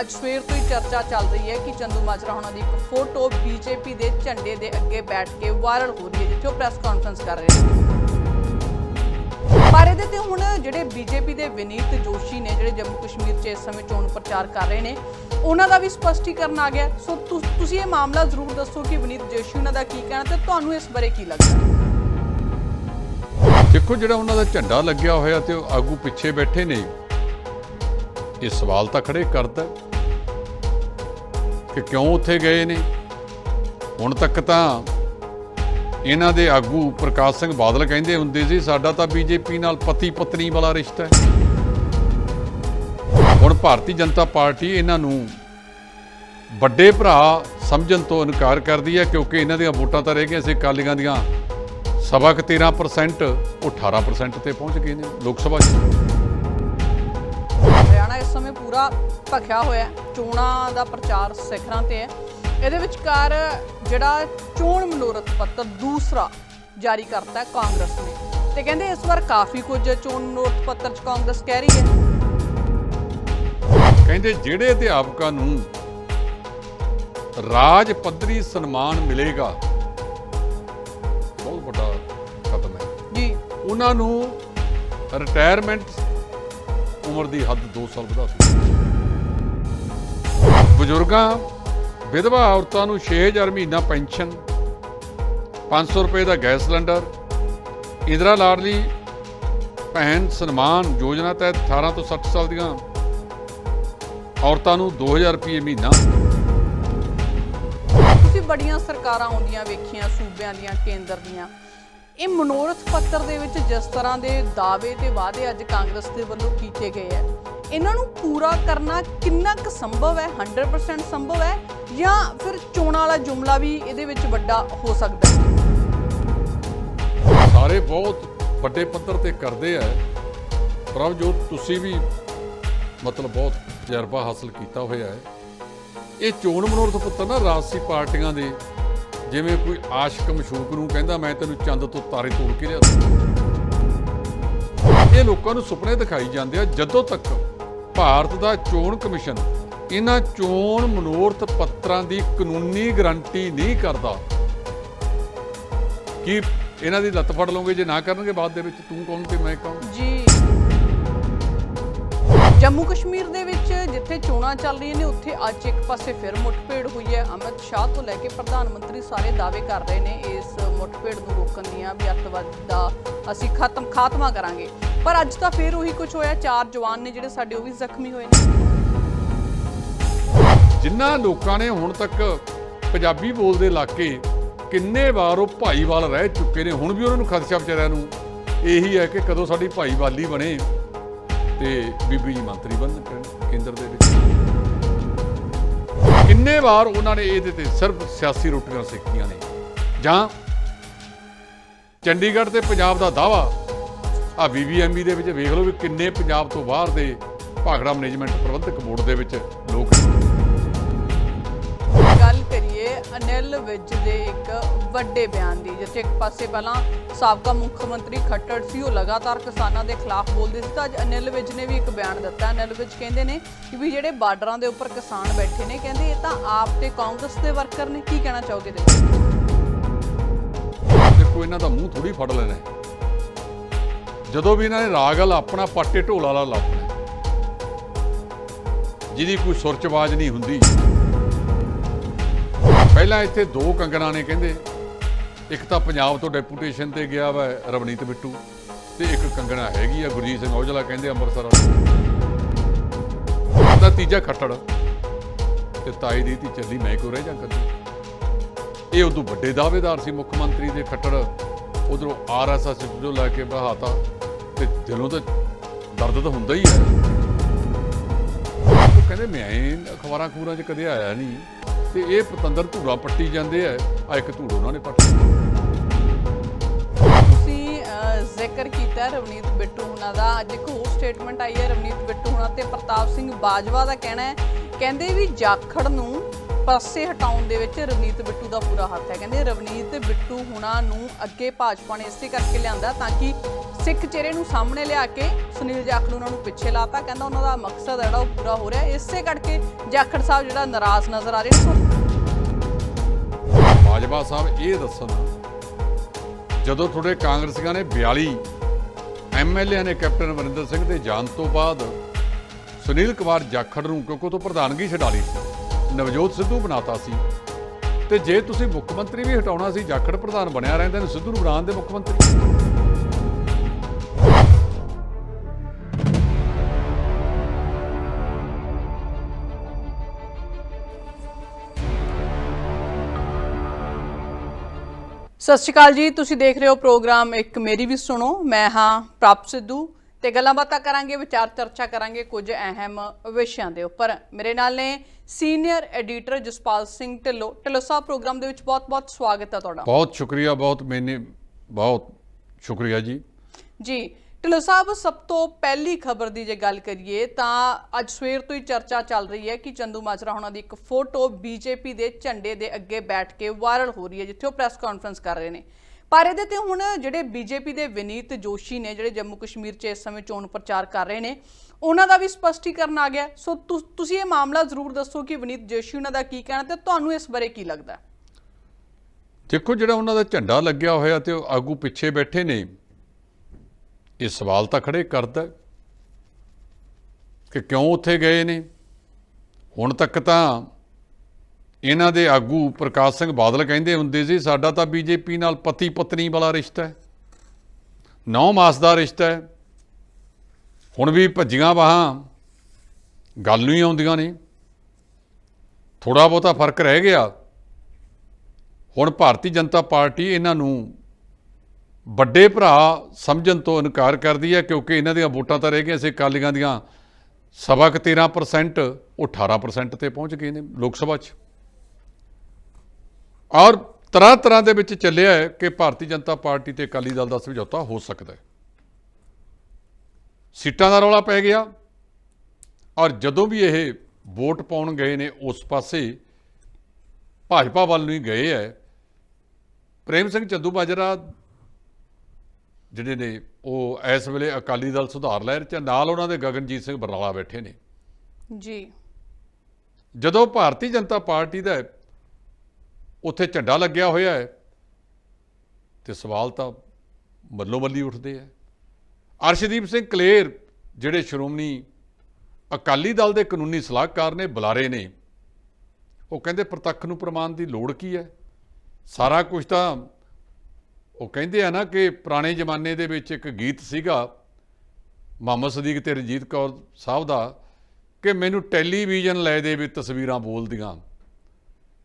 ਅੱਜ ਸਵੇਰ ਤੋਂ ਹੀ ਚਰਚਾ ਚੱਲ ਰਹੀ ਹੈ ਕਿ ਚੰਦੂ ਮਾਜਰਾ ਹੋਣਾ ਦੀ ਇੱਕ ਫੋਟੋ ਬੀਜੇਪੀ ਦੇ ਝੰਡੇ ਦੇ ਅੱਗੇ ਬੈਠ ਕੇ ਵਾਇਰਲ ਹੋ ਰਹੀ ਹੈ, ਜਿੱਥੇ ਉਹ ਪ੍ਰੈਸ ਕਾਨਫਰੰਸ ਕਰ ਰਹੇ ਨੇ। ਪਰ ਇਹਦੇ ਤੇ ਹੁਣ ਜਿਹੜੇ ਬੀਜੇਪੀ ਦੇ ਵਿਨੀਤ ਜੋਸ਼ੀ ਨੇ, ਜਿਹੜੇ ਜੰਮੂ ਕਸ਼ਮੀਰ 'ਚ ਇਸ ਸਮੇਂ ਚੋਣ ਪ੍ਰਚਾਰ ਕਰ ਰਹੇ ਨੇ, ਉਹਨਾਂ ਦਾ ਵੀ ਸਪਸ਼ਟੀਕਰਨ ਆ ਗਿਆ ਸੋ ਤੁਸੀਂ ਇਹ ਮਾਮਲਾ ਜ਼ਰੂਰ ਦੱਸੋ ਕਿ ਵਿਨੀਤ ਜੋਸ਼ੀ, ਉਹਨਾਂ ਦਾ ਕੀ ਕਹਿਣਾ ਤੇ ਤੁਹਾਨੂੰ ਇਸ ਬਾਰੇ ਕੀ ਲੱਗਦਾ ਦੇਖੋ, ਜਿਹੜਾ ਉਹਨਾਂ ਦਾ ਝੰਡਾ ਲੱਗਿਆ ਹੋਇਆ ਤੇ ਉਹ ਆਗੂ ਪਿੱਛੇ ਬੈਠੇ ਨੇ, ਇਹ ਸਵਾਲ ਤਾਂ ਖੜੇ ਕਰਦਾ ਕਿ ਕਿਉਂ ਉੱਥੇ ਗਏ ਨੇ? ਹੁਣ ਤੱਕ ਤਾਂ ਇਹਨਾਂ ਦੇ ਆਗੂ ਪ੍ਰਕਾਸ਼ ਸਿੰਘ ਬਾਦਲ ਕਹਿੰਦੇ ਹੁੰਦੇ ਸੀ, ਸਾਡਾ ਤਾਂ ਬੀਜੇਪੀ ਨਾਲ ਪਤੀ ਪਤਨੀ ਵਾਲਾ ਰਿਸ਼ਤਾ ਹੈ। ਹੁਣ ਭਾਰਤੀ ਜਨਤਾ ਪਾਰਟੀ ਇਹਨਾਂ ਨੂੰ ਵੱਡੇ ਭਰਾ ਸਮਝਣ ਤੋਂ ਇਨਕਾਰ ਕਰਦੀ ਹੈ, ਕਿਉਂਕਿ ਇਹਨਾਂ ਦੀਆਂ ਵੋਟਾਂ ਤਾਂ ਰਹਿ ਗਈਆਂ ਸੀ, ਅਕਾਲੀਆਂ ਦੀਆਂ ਸਵਾ ਕੁ 13% ਉਹ 18% ਤੇ ਪਹੁੰਚ ਗਏ ਨੇ ਲੋਕ ਸਭਾ 'ਚ। ਇਸ ਸਮੇਂ ਪੂਰਾ ਭਖਿਆ ਹੋਇਆ ਚੋਣਾਂ ਦਾ ਪ੍ਰਚਾਰ ਸਿਖਰਾਂ ਤੇ ਹੈ। ਇਹਦੇ ਵਿਚਕਾਰ ਜਿਹੜਾ ਚੋਣ ਮਨੋਰਥ ਪੱਤਰ ਦੂਸਰਾ ਜਾਰੀ ਕਰਤਾ ਹੈ ਕਾਂਗਰਸ ਨੇ। ਤੇ ਕਹਿੰਦੇ ਇਸ ਵਾਰ ਕਾਫੀ ਕੁਝ ਚੋਣ ਮਨੋਰਥ ਪੱਤਰ ਚ ਕਾਂਗਰਸ ਕਹਿ ਰਹੀ ਹੈ। ਕਹਿੰਦੇ ਜਿਹੜੇ ਅਧਿਆਪਕਾਂ ਨੂੰ ਰਾਜ ਪੱਧਰੀ ਸਨਮਾਨ ਮਿਲੇਗਾ ਬਹੁਤ ਵੱਡਾ ਕਦਮ ਹੈ। ਜੀ। ਉਹਨਾਂ ਨੂੰ ਰਿਟਾਇਰਮੈਂਟ ਉਮਰ ਦੀ ਹੱਦ 2 ਸਾਲ ਵਧਾ ਦਿੱਤੀ। ਬਜ਼ੁਰਗਾਂ, ਵਿਧਵਾ ਔਰਤਾਂ ਨੂੰ 6000 ਮਹੀਨਾ ਪੈਨਸ਼ਨ 500 ਰੁਪਏ ਦਾ ਗੈਸ ਸਿਲੰਡਰ, ਇੰਦਰਾ ਲਾਡਲੀ ਭੈਣ ਸਨਮਾਨ ਯੋਜਨਾ ਤਹਿਤ 18 ਤੋਂ 60 ਸਾਲ ਦੀਆਂ ਔਰਤਾਂ ਨੂੰ 2000 ਰੁਪਏ ਮਹੀਨਾ। ਤੁਸੀਂ ਬੜੀਆਂ ਸਰਕਾਰਾਂ ਆਉਂਦੀਆਂ ਵੇਖੀਆਂ, ਸੂਬਿਆਂ ਦੀਆਂ, ਕੇਂਦਰ ਦੀਆਂ। ਇਹ ਮਨੋਰਥ ਪੱਤਰ ਦੇ ਵਿੱਚ ਜਿਸ ਤਰ੍ਹਾਂ ਦੇ ਦਾਅਵੇ ਤੇ ਵਾਅਦੇ ਅੱਜ ਕਾਂਗਰਸ ਦੇ ਵੱਲੋਂ ਕੀਤੇ ਗਏ ਹੈ ਇਹਨਾਂ ਨੂੰ ਪੂਰਾ ਕਰਨਾ ਕਿੰਨਾ ਕੁ ਸੰਭਵ ਹੈ? 100% ਸੰਭਵ ਹੈ? ਜਾਂ ਫਿਰ ਚੋਣਾਂ ਵਾਲਾ ਜੁਮਲਾ ਵੀ ਇਹਦੇ ਵਿੱਚ ਵੱਡਾ ਹੋ ਸਕਦਾ ਹੈ? ਸਾਰੇ ਬਹੁਤ ਵੱਡੇ ਪੱਧਰ ਤੇ ਕਰਦੇ ਆ। ਪ੍ਰਭਜੋਤ ਤੁਸੀਂ ਵੀ ਮਤਲਬ ਬਹੁਤ ਤਜਰਬਾ ਹਾਸਲ ਕੀਤਾ ਹੋਇਆ ਹੈ। ਇਹ ਚੋਣ ਮਨੋਰਥ ਪੱਤਰ ਨਾ ਰਾਜਸੀ ਪਾਰਟੀਆਂ ਦੇ ਜਿਵੇਂ ਕੋਈ ਆਸ਼ਕ ਮਸ਼ੂਕ ਨੂੰ ਕਹਿੰਦਾ, ਮੈਂ ਤੈਨੂੰ ਚੰਦ ਤੋਂ ਤਾਰੇ ਤੋੜ ਕੇ ਲਿਆ ਇਹ ਲੋਕਾਂ ਨੂੰ ਸੁਪਨੇ ਦਿਖਾਈ ਜਾਂਦੇ ਆ, ਜਦੋਂ ਤੱਕ ਭਾਰਤ ਦਾ ਚੋਣ ਕਮਿਸ਼ਨ ਇਹਨਾਂ ਚੋਣ ਮਨੋਰਥ ਪੱਤਰਾਂ ਦੀ ਕਾਨੂੰਨੀ ਗਰੰਟੀ ਨਹੀਂ ਕਰਦਾ, ਕੀ ਇਹਨਾਂ ਦੀ ਲੱਤ ਫੜ ਲਓਗੇ, ਜੇ ਨਾ ਕਰਨਗੇ ਬਾਅਦ ਦੇ ਵਿੱਚ ਤੂੰ ਕੌਣ ਤੇ ਮੈਂ ਕੌਣ? ਜੀ। ਜੰਮੂ ਕਸ਼ਮੀਰ ਦੇ ਵਿੱਚ ਜਿੱਥੇ ਚੋਣਾਂ ਚੱਲ ਰਹੀਆਂ ਨੇ, ਉੱਥੇ ਅੱਜ ਇੱਕ ਪਾਸੇ ਫਿਰ ਮੁੱਠਭੇੜ ਹੋਈ ਹੈ। ਅਮਿਤ ਸ਼ਾਹ ਤੋਂ ਲੈ ਕੇ ਪ੍ਰਧਾਨ ਮੰਤਰੀ ਸਾਰੇ ਦਾਅਵੇ ਕਰ ਰਹੇ ਨੇ ਇਸ ਮੁੱਠਭੇੜ ਨੂੰ ਰੋਕਣ ਦੀਆਂ ਵੀ ਅੱਤਵਾਦ ਦਾ ਅਸੀਂ ਖਤਮ ਖਾਤਮਾ ਕਰਾਂਗੇ। ਪਰ ਅੱਜ ਤਾਂ ਫਿਰ ਉਹੀ ਕੁਝ ਹੋਇਆ, ਚਾਰ ਜਵਾਨ ਨੇ ਜਿਹੜੇ ਸਾਡੇ ਉਹ ਵੀ ਜ਼ਖਮੀ ਹੋਏ ਨੇ। ਜਿਨ੍ਹਾਂ ਲੋਕਾਂ ਨੇ ਹੁਣ ਤੱਕ ਪੰਜਾਬੀ ਬੋਲਦੇ ਇਲਾਕੇ ਕਿੰਨੇ ਵਾਰ ਉਹ ਭਾਈਵਾਲ ਰਹਿ ਚੁੱਕੇ ਨੇ, ਹੁਣ ਵੀ ਉਹਨਾਂ ਨੂੰ ਖਦਸ਼ਾ ਵਿਚਾਰਿਆਂ ਨੂੰ ਇਹੀ ਹੈ ਕਿ ਕਦੋਂ ਸਾਡੀ ਭਾਈਵਾਲੀ ਬਣੇ ਤੇ ਬੀਬੀ ਜੀ ਮੰਤਰੀ ਬਣਨ ਕੇਂ- ਕੇਂਦਰ ਦੇ ਵਿੱਚ। ਕਿੰਨੇ ਵਾਰ ਉਹਨਾਂ ਨੇ ਇਹਦੇ ਤੇ ਸਿਰਫ ਸਿਆਸੀ ਰੋਟੀਆਂ ਸੇਕੀਆਂ ਨੇ। ਜਾਂ ਚੰਡੀਗੜ੍ਹ ਤੇ ਪੰਜਾਬ ਦਾ ਦਾਵਾ ਆ ਬੀਬੀਐਮਬੀ ਦੇ ਵਿੱਚ ਵੇਖ ਲਓ ਵੀ ਕਿੰਨੇ ਪੰਜਾਬ ਤੋਂ ਬਾਹਰ ਦੇ ਭਾਖੜਾ ਮੈਨੇਜਮੈਂਟ ਪ੍ਰਬੰਧਕ ਬੋਰਡ ਦੇ ਵਿੱਚ ਲੋਕ ਕਰੀਏ ਅਨਿਲ ਵਿਜ ਦੇ ਇੱਕ ਵੱਡੇ ਬਿਆਨ ਦੀ। ਜਿੱਥੇ ਇੱਕ ਪਾਸੇ ਪਹਿਲਾਂ ਸਾਬਕਾ ਮੁੱਖ ਮੰਤਰੀ ਖੱਟੜ ਸੀ, ਉਹ ਲਗਾਤਾਰ ਕਿਸਾਨਾਂ ਦੇ ਖਿਲਾਫ ਬੋਲਦੇ ਸੀ। ਤਾਂ ਅੱਜ ਅਨਿਲ ਵਿਜ ਨੇ ਵੀ ਇੱਕ ਬਿਆਨ ਦਿੱਤਾ। ਅਨਿਲ ਵਿਜ ਕਹਿੰਦੇ ਨੇ ਕਿ ਵੀ ਜਿਹੜੇ ਬਾਰਡਰਾਂ ਦੇ ਉੱਪਰ ਕਿਸਾਨ ਬੈਠੇ ਨੇ, ਕਹਿੰਦੇ ਇਹ ਤਾਂ ਆਪ ਤੇ ਕਾਂਗਰਸ ਦੇ ਵਰਕਰ ਨੇ। ਕੀ ਕਹਿਣਾ ਚਾਹੋਗੇ ਇਹਦੇ ਦੇਖੋ, ਇਹਨਾਂ ਦਾ ਮੂੰਹ ਥੋੜੀ ਫੜ ਲੈਣਾ। ਜਦੋਂ ਵੀ ਇਹਨਾਂ ਨੇ ਰਾਗਲ ਆਪਣਾ ਪਾਟੇ ਢੋਲਾ ਵਾਲਾ ਲਾਪਣਾ ਜਿਹਦੀ ਕੋਈ ਸੁਰਚਵਾਜ ਨਹੀਂ ਹੁੰਦੀ। ਪਹਿਲਾਂ ਇੱਥੇ ਦੋ ਕੰਗਣਾ ਨੇ ਕਹਿੰਦੇ। ਇੱਕ ਤਾਂ ਪੰਜਾਬ ਤੋਂ ਡੈਪੂਟੇਸ਼ਨ ਤੇ ਗਿਆ ਵਾ ਰਵਨੀਤ ਬਿੱਟੂ ਤੇ ਇੱਕ ਕੰਗਣਾ ਹੈਗੀ ਆ ਗੁਰਜੀਤ ਸਿੰਘ ਔਜਲਾ ਕਹਿੰਦੇ ਅੰਮ੍ਰਿਤਸਰ ਵਾਲੀ। ਦਾ ਤੀਜਾ ਖੱਟੜ ਤੇ ਤਾਈ ਦੀ ਧੀ ਚੱਲੀ ਮੈਂ ਕੋ ਰਹਿ ਜਾਂ ਕਦੀ? ਇਹ ਉਦੋਂ ਵੱਡੇ ਦਾਅਵੇਦਾਰ ਸੀ ਮੁੱਖ ਮੰਤਰੀ ਦੇ ਖੱਟੜ। ਉਧਰੋਂ ਆਰਐਸਐਸ ਜੋ ਲੈ ਕੇ ਬਹਾਤਾ ਤੇ ਦਿਲੋਂ ਤਾਂ ਦਰਦ ਤਾਂ ਹੁੰਦਾ ਹੀ ਹੈ ਉਹ ਕਹਿੰਦੇ ਮੈਂ ਅਖਬਾਰਾਂ ਖੂਰਾਂ 'ਚ ਕਦੇ ਆਇਆ ਨਹੀਂ। ਤੇ ਇਹ ਪਤੰਦਰ ਧੂੜਾ ਪੱਟੀ ਜਾਂਦੇ ਆ। ਆ ਇੱਕ ਧੂੜ ਉਹਨਾਂ ਨੇ ਪੱਟ ਤੁਸੀਂ ਅਹ, ਜ਼ਿਕਰ ਕੀਤਾ ਰਵਨੀਤ ਬਿੱਟੂ ਹੁਣਾਂ ਦਾ। ਅੱਜ ਇੱਕ ਹੋਰ ਸਟੇਟਮੈਂਟ ਆਈ ਹੈ ਰਵਨੀਤ ਬਿੱਟੂ ਹੁਣਾਂ ਤੇ ਪ੍ਰਤਾਪ ਸਿੰਘ ਬਾਜਵਾ ਦਾ ਕਹਿਣਾ ਹੈ। ਕਹਿੰਦੇ ਵੀ ਜਾਖੜ ਨੂੰ ਪਾਸੇ ਹਟਾਉਣ ਦੇ ਵਿੱਚ ਰਵਨੀਤ ਬਿੱਟੂ ਦਾ ਪੂਰਾ ਹੱਥ ਹੈ। ਕਹਿੰਦੇ ਰਵਨੀਤ ਬਿੱਟੂ ਹੁਣਾਂ ਨੂੰ ਅੱਗੇ ਭਾਜਪਾ ਨੇ ਇਸੇ ਕਰਕੇ ਲਿਆਂਦਾ ਤਾਂ ਕਿ ਸਿੱਖ ਚਿਹਰੇ ਨੂੰ ਸਾਹਮਣੇ ਲਿਆ ਕੇ ਸੁਨੀਲ ਜਾਖੜ ਉਹਨਾਂ ਨੂੰ ਪਿੱਛੇ ਲਾਤਾ। ਕਹਿੰਦਾ ਉਹਨਾਂ ਦਾ ਮਕਸਦ ਜਿਹੜਾ ਉਹ ਪੂਰਾ ਹੋ ਰਿਹਾ। ਇਸੇ ਕਰਕੇ ਜਾਖੜ ਸਾਹਿਬ ਜਿਹੜਾ ਨਾਰਾਜ਼ ਨਜ਼ਰ ਆ ਰਹੇ ਨੇ। ਬਾਜਵਾ ਸਾਹਿਬ ਇਹ ਦੱਸਣ, ਜਦੋਂ ਤੁਹਾਡੇ ਕਾਂਗਰਸੀਆਂ ਨੇ 42 ਐਮਐਲਏ ਨੇ ਕੈਪਟਨ ਅਮਰਿੰਦਰ ਸਿੰਘ ਦੇ ਜਾਣ ਤੋਂ ਬਾਅਦ ਸੁਨੀਲ ਕੁਮਾਰ ਜਾਖੜ ਨੂੰ, ਕਿਉਂਕਿ ਉਹ ਤੋਂ ਪ੍ਰਧਾਨਗੀ ਛਡਾ ਲਈ ਸੀ। ਨਵਜੋਤ ਸਿੱਧੂ ਬਣਾਤਾ ਸੀ। ਤੇ ਜੇ ਤੁਸੀਂ ਮੁੱਖ ਮੰਤਰੀ ਵੀ ਹਟਾਉਣਾ ਸੀ, ਜਾਖੜ ਪ੍ਰਧਾਨ ਬਣਿਆ ਰਹਿੰਦੇ ਨੇ ਸਿੱਧੂ ਨੂੰ ਬਣਾਉਣ ਦੇ ਮੁੱਖ ਮੰਤਰੀ। ਸਤਿ ਸ਼੍ਰੀ ਅਕਾਲ ਜੀ, ਤੁਸੀਂ ਦੇਖ ਰਹੇ ਹੋ ਪ੍ਰੋਗਰਾਮ ਇੱਕ ਮੇਰੀ ਵੀ ਸੁਣੋ। ਮੈਂ ਹਾਂ ਪ੍ਰਭ ਸਿੱਧੂ। ਤੇ ਗੱਲਾਂ ਬਾਤਾਂ ਕਰਾਂਗੇ ਵਿਚਾਰ ਚਰਚਾ ਕਰਾਂਗੇ ਕੁਝ ਅਹਿਮ ਵਿਸ਼ਿਆਂ ਦੇ ਉੱਪਰ। ਮੇਰੇ ਨਾਲ ਨੇ senior editor Jaspal Singh Dhillon. Dhillon sahib programme ਦੇ ਵਿੱਚ ਬਹੁਤ-ਬਹੁਤ ਸਵਾਗਤ ਹੈ ਤੁਹਾਡਾ। ਬਹੁਤ ਸ਼ੁਕਰੀਆ ਬਹੁਤ ਮੈਨੇ ਬਹੁਤ ਸ਼ੁਕਰੀਆ ਜੀ। ਜੀ ਢਿੱਲੋਂ ਸਾਹਿਬ ਸਭ ਤੋਂ ਪਹਿਲੀ ਖਬਰ ਦੀ ਜੇ ਗੱਲ ਕਰੀਏ ਤਾਂ ਅੱਜ ਸਵੇਰ ਤੋਂ ਹੀ ਚਰਚਾ ਚੱਲ ਰਹੀ ਹੈ ਕਿ ਚੰਦੂ ਮਾਜਰਾ ਹੋਣਾ ਦੀ ਇੱਕ ਫੋਟੋ ਬੀਜੇਪੀ ਦੇ ਝੰਡੇ ਦੇ ਅੱਗੇ ਬੈਠ ਕੇ ਵਾਇਰਲ ਹੋ ਰਹੀ ਹੈ ਜਿੱਥੇ ਉਹ ਪ੍ਰੈਸ ਕਾਨਫਰੰਸ ਕਰ ਰਹੇ ਨੇ। ਪਰ ਇਹਦੇ ਤੇ ਹੁਣ ਜਿਹੜੇ ਬੀਜੇਪੀ ਦੇ ਵਿਨੀਤ ਜੋਸ਼ੀ ਨੇ, ਜਿਹੜੇ ਜੰਮੂ ਕਸ਼ਮੀਰ 'ਚ ਇਸ ਸਮੇਂ ਚੋਣ ਪ੍ਰਚਾਰ ਕਰ ਰਹੇ ਨੇ, ਉਹਨਾਂ ਦਾ ਵੀ ਸਪਸ਼ਟੀਕਰਨ ਆ ਗਿਆ ਸੋ ਤੁਸੀਂ ਇਹ ਮਾਮਲਾ ਜ਼ਰੂਰ ਦੱਸੋ ਕਿ ਵਿਨੀਤ ਜੋਸ਼ੀ, ਉਹਨਾਂ ਦਾ ਕੀ ਕਹਿਣਾ ਤੇ ਤੁਹਾਨੂੰ ਇਸ ਬਾਰੇ ਕੀ ਲੱਗਦਾ ਦੇਖੋ, ਜਿਹੜਾ ਉਹਨਾਂ ਦਾ ਝੰਡਾ ਲੱਗਿਆ ਹੋਇਆ ਤੇ ਉਹ ਆਗੂ ਪਿੱਛੇ ਬੈਠੇ ਨੇ, ਇਹ ਸਵਾਲ ਤਾਂ ਖੜੇ ਕਰਦਾ ਕਿ ਕਿਉਂ ਉੱਥੇ ਗਏ ਨੇ? ਹੁਣ ਤੱਕ ਤਾਂ ਇਹਨਾਂ ਦੇ ਆਗੂ ਪ੍ਰਕਾਸ਼ ਸਿੰਘ ਬਾਦਲ ਕਹਿੰਦੇ ਹੁੰਦੇ ਸੀ, ਸਾਡਾ ਤਾਂ ਬੀਜੇਪੀ ਨਾਲ ਪਤੀ ਪਤਨੀ ਵਾਲਾ ਰਿਸ਼ਤਾ ਹੈ। ਨੌ ਮਾਸ ਦਾ ਰਿਸ਼ਤਾ ਹੈ। ਹੁਣ ਵੀ ਭੱਜੀਆਂ ਬਾਹਾਂ, ਗੱਲ ਨੂੰ ਹੀ ਆਉਂਦੀਆਂ ਨੇ। ਥੋੜਾ ਬਹੁਤਾ ਫ਼ਰਕ ਰਹਿ ਗਿਆ। ਹੁਣ ਭਾਰਤੀ ਜਨਤਾ ਪਾਰਟੀ ਇਹਨਾਂ ਨੂੰ ਵੱਡੇ ਭਰਾ ਸਮਝਣ ਤੋਂ ਇਨਕਾਰ ਕਰਦੀ ਹੈ, ਕਿਉਂਕਿ ਇਹਨਾਂ ਦੀਆਂ ਵੋਟਾਂ ਤਾਂ ਰਹਿ ਗਈਆਂ ਸੀ, ਅਕਾਲੀਆਂ ਦੀਆਂ ਸਵਾ ਕੁ 13% ਉਹ 18% ਤੇ ਪਹੁੰਚ ਗਏ ਨੇ ਲੋਕ ਸਭਾ 'ਚ। ਔਰ ਤਰ੍ਹਾਂ ਤਰ੍ਹਾਂ ਦੇ ਵਿੱਚ ਚੱਲਿਆ ਹੈ ਕਿ ਭਾਰਤੀ ਜਨਤਾ ਪਾਰਟੀ ਤੇ ਅਕਾਲੀ ਦਲ ਦਾ ਸਮਝੌਤਾ ਹੋ ਸਕਦਾ ਹੈ। ਸੀਟਾਂ ਦਾ ਰੌਲਾ ਪੈ ਗਿਆ ਔਰ ਜਦੋਂ ਵੀ ਇਹ ਵੋਟ ਪਾਉਣ ਗਏ ਨੇ ਉਸ ਪਾਸੇ ਭਾਜਪਾ ਵੱਲ ਨੂੰ ਹੀ ਗਏ ਹੈ। ਪ੍ਰੇਮ ਸਿੰਘ ਚੰਦੂ ਮਾਜਰਾ ਜਿਹੜੇ ਨੇ ਉਹ ਇਸ ਵੇਲੇ ਅਕਾਲੀ ਦਲ ਸੁਧਾਰ ਲਹਿਰ ਚ ਨਾਲ ਉਹਨਾਂ ਦੇ ਗਗਨਜੀਤ ਸਿੰਘ ਬਰਨਾਲਾ ਬੈਠੇ ਨੇ। ਜੀ। ਜਦੋਂ ਭਾਰਤੀ ਜਨਤਾ ਪਾਰਟੀ ਦਾ ਉੱਥੇ ਝੰਡਾ ਲੱਗਿਆ ਹੋਇਆ ਹੈ ਤੇ ਸਵਾਲ ਤਾਂ ਮੱਲੋ ਮੱਲੀ ਉੱਠਦੇ ਆ। ਅਰਸ਼ਦੀਪ ਸਿੰਘ ਕਲੇਰ, ਜਿਹੜੇ ਸ਼੍ਰੋਮਣੀ ਅਕਾਲੀ ਦਲ ਦੇ ਕਾਨੂੰਨੀ ਸਲਾਹਕਾਰ ਨੇ, ਬੁਲਾਰੇ ਨੇ, ਉਹ ਕਹਿੰਦੇ ਪ੍ਰਤੱਖ ਨੂੰ ਪ੍ਰਮਾਣ ਦੀ ਲੋੜ ਕੀ ਹੈ? ਸਾਰਾ ਕੁਝ ਤਾਂ ਉਹ ਕਹਿੰਦੇ ਆ ਨਾ ਕਿ ਪੁਰਾਣੇ ਜ਼ਮਾਨੇ ਦੇ ਵਿੱਚ ਇੱਕ ਗੀਤ ਸੀਗਾ ਮੁਹੰਮਦ ਸਦੀਕ ਤੇ ਰਣਜੀਤ ਕੌਰ ਸਾਹਿਬ ਦਾ, ਕਿ ਮੈਨੂੰ ਟੈਲੀਵਿਜ਼ਨ ਲੈ ਦੇ ਵੀ ਤਸਵੀਰਾਂ ਬੋਲਦੀਆਂ।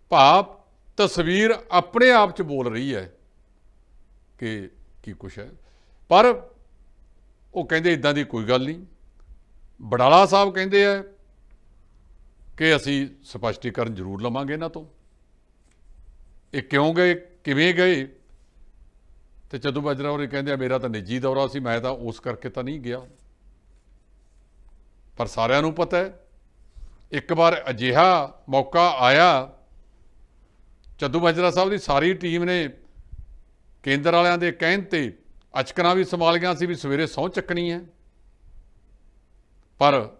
ਭਾਵ ਤਸਵੀਰ ਆਪਣੇ ਆਪ ਚ ਬੋਲ ਰਹੀ ਹੈ ਕਿ ਕੀ ਕੁਛ ਹੈ। ਪਰ ਉਹ ਕਹਿੰਦੇ ਇਦਾਂ ਦੀ ਕੋਈ ਗੱਲ ਨਹੀਂ। ਬਡਾਲਾ ਸਾਹਿਬ ਕਹਿੰਦੇ ਆ ਕਿ ਅਸੀਂ ਸਪਸ਼ਟੀਕਰਨ ਜ਼ਰੂਰ ਲਵਾਂਗੇ ਇਹਨਾਂ ਤੋਂ। ਇਹ ਕਿਉਂ ਗਏ, ਕਿਵੇਂ ਗਏ? ਤੇ ਚੰਦੂ ਬਾਜਰਾ ਹੋਰੀ ਕਹਿੰਦੇ ਆ, ਮੇਰਾ ਤਾਂ ਨਿੱਜੀ ਦੌਰਾ ਸੀ, ਮੈਂ ਤਾਂ ਉਸ ਕਰਕੇ ਤਾਂ ਨਹੀਂ ਗਿਆ। ਪਰ ਸਾਰਿਆਂ ਨੂੰ ਪਤਾ ਹੈ, ਇੱਕ ਵਾਰ ਅਜਿਹਾ ਮੌਕਾ ਆਇਆ ਚੰਦੂ ਮਾਜਰਾ ਸਾਹਿਬ ਦੀ ਸਾਰੀ ਟੀਮ ਨੇ ਕੇਂਦਰ ਵਾਲਿਆਂ ਦੇ ਕਹਿਣ ਤੇ ਅਚਕਰਾਂ ਵੀ ਸੰਭਾਲ ਗਿਆ ਸੀ ਵੀ ਸਵੇਰੇ ਸਹੁੰ ਚੱਕਣੀ ਹੈ। ਪਰ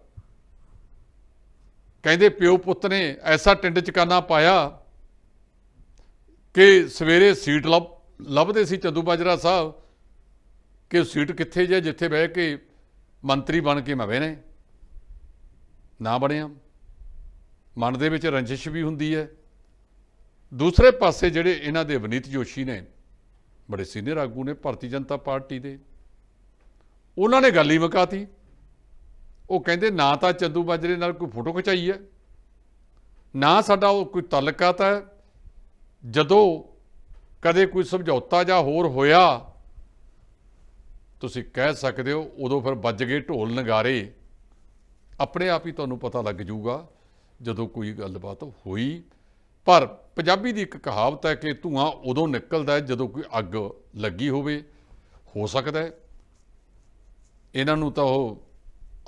ਕਹਿੰਦੇ ਪਿਓ ਪੁੱਤ ਨੇ ਐਸਾ ਟਿੰਡ ਚਕਾਨਾ ਪਾਇਆ ਕਿ ਸਵੇਰੇ ਸੀਟ ਲੱਭ ਲੱਭਦੇ ਸੀ ਚੰਦੂ ਬਾਜਰਾ ਸਾਹਿਬ ਕਿ ਉਹ ਸੀਟ ਕਿੱਥੇ ਜੇ ਜਿੱਥੇ ਬਹਿ ਕੇ ਮੰਤਰੀ ਬਣ ਕੇ ਮੈਂ ਬਹਿਣਾ ਨਾ ਬਣਿਆ। ਮਨ ਦੇ ਵਿੱਚ ਰੰਜਿਸ਼ ਵੀ ਹੁੰਦੀ ਹੈ। ਦੂਸਰੇ ਪਾਸੇ ਜਿਹੜੇ ਇਹਨਾਂ ਦੇ ਵਨੀਤ ਜੋਸ਼ੀ ਨੇ, ਬੜੇ ਸੀਨੀਅਰ ਆਗੂ ਨੇ ਭਾਰਤੀ ਜਨਤਾ ਪਾਰਟੀ ਦੇ, ਉਹਨਾਂ ਨੇ ਗੱਲ ਹੀ ਮੁਕਾਤੀ ਉਹ ਕਹਿੰਦੇ, ਨਾ ਤਾਂ ਚੰਦੂ ਬਾਜਰੇ ਨਾਲ ਕੋਈ ਫੋਟੋ ਖਿਚਾਈ ਹੈ, ਨਾ ਸਾਡਾ ਉਹ ਕੋਈ ਤਾਲੁਕਾਤ ਹੈ। ਜਦੋਂ ਕਦੇ ਕੋਈ ਸਮਝੌਤਾ ਜਾਂ ਹੋਰ ਹੋਇਆ, ਤੁਸੀਂ ਕਹਿ ਸਕਦੇ ਹੋ, ਉਦੋਂ ਫਿਰ ਵੱਜ ਗਏ ਢੋਲ ਨਗਾਰੇ। ਆਪਣੇ ਆਪ ਹੀ ਤੁਹਾਨੂੰ ਪਤਾ ਲੱਗ ਜਾਊਗਾ, ਜਦੋਂ ਕੋਈ ਗੱਲਬਾਤ ਹੋਈ ਪਰ ਪੰਜਾਬੀ ਦੀ ਇੱਕ ਕਹਾਵਤ ਹੈ ਕਿ ਧੂਆਂ ਉਦੋਂ ਨਿਕਲਦਾ ਹੈ ਜਦੋਂ ਕੋਈ ਅੱਗ ਲੱਗੀ ਹੋਵੇ। ਹੋ ਸਕਦਾ ਹੈ। ਇਹਨਾਂ ਨੂੰ ਤਾਂ ਉਹ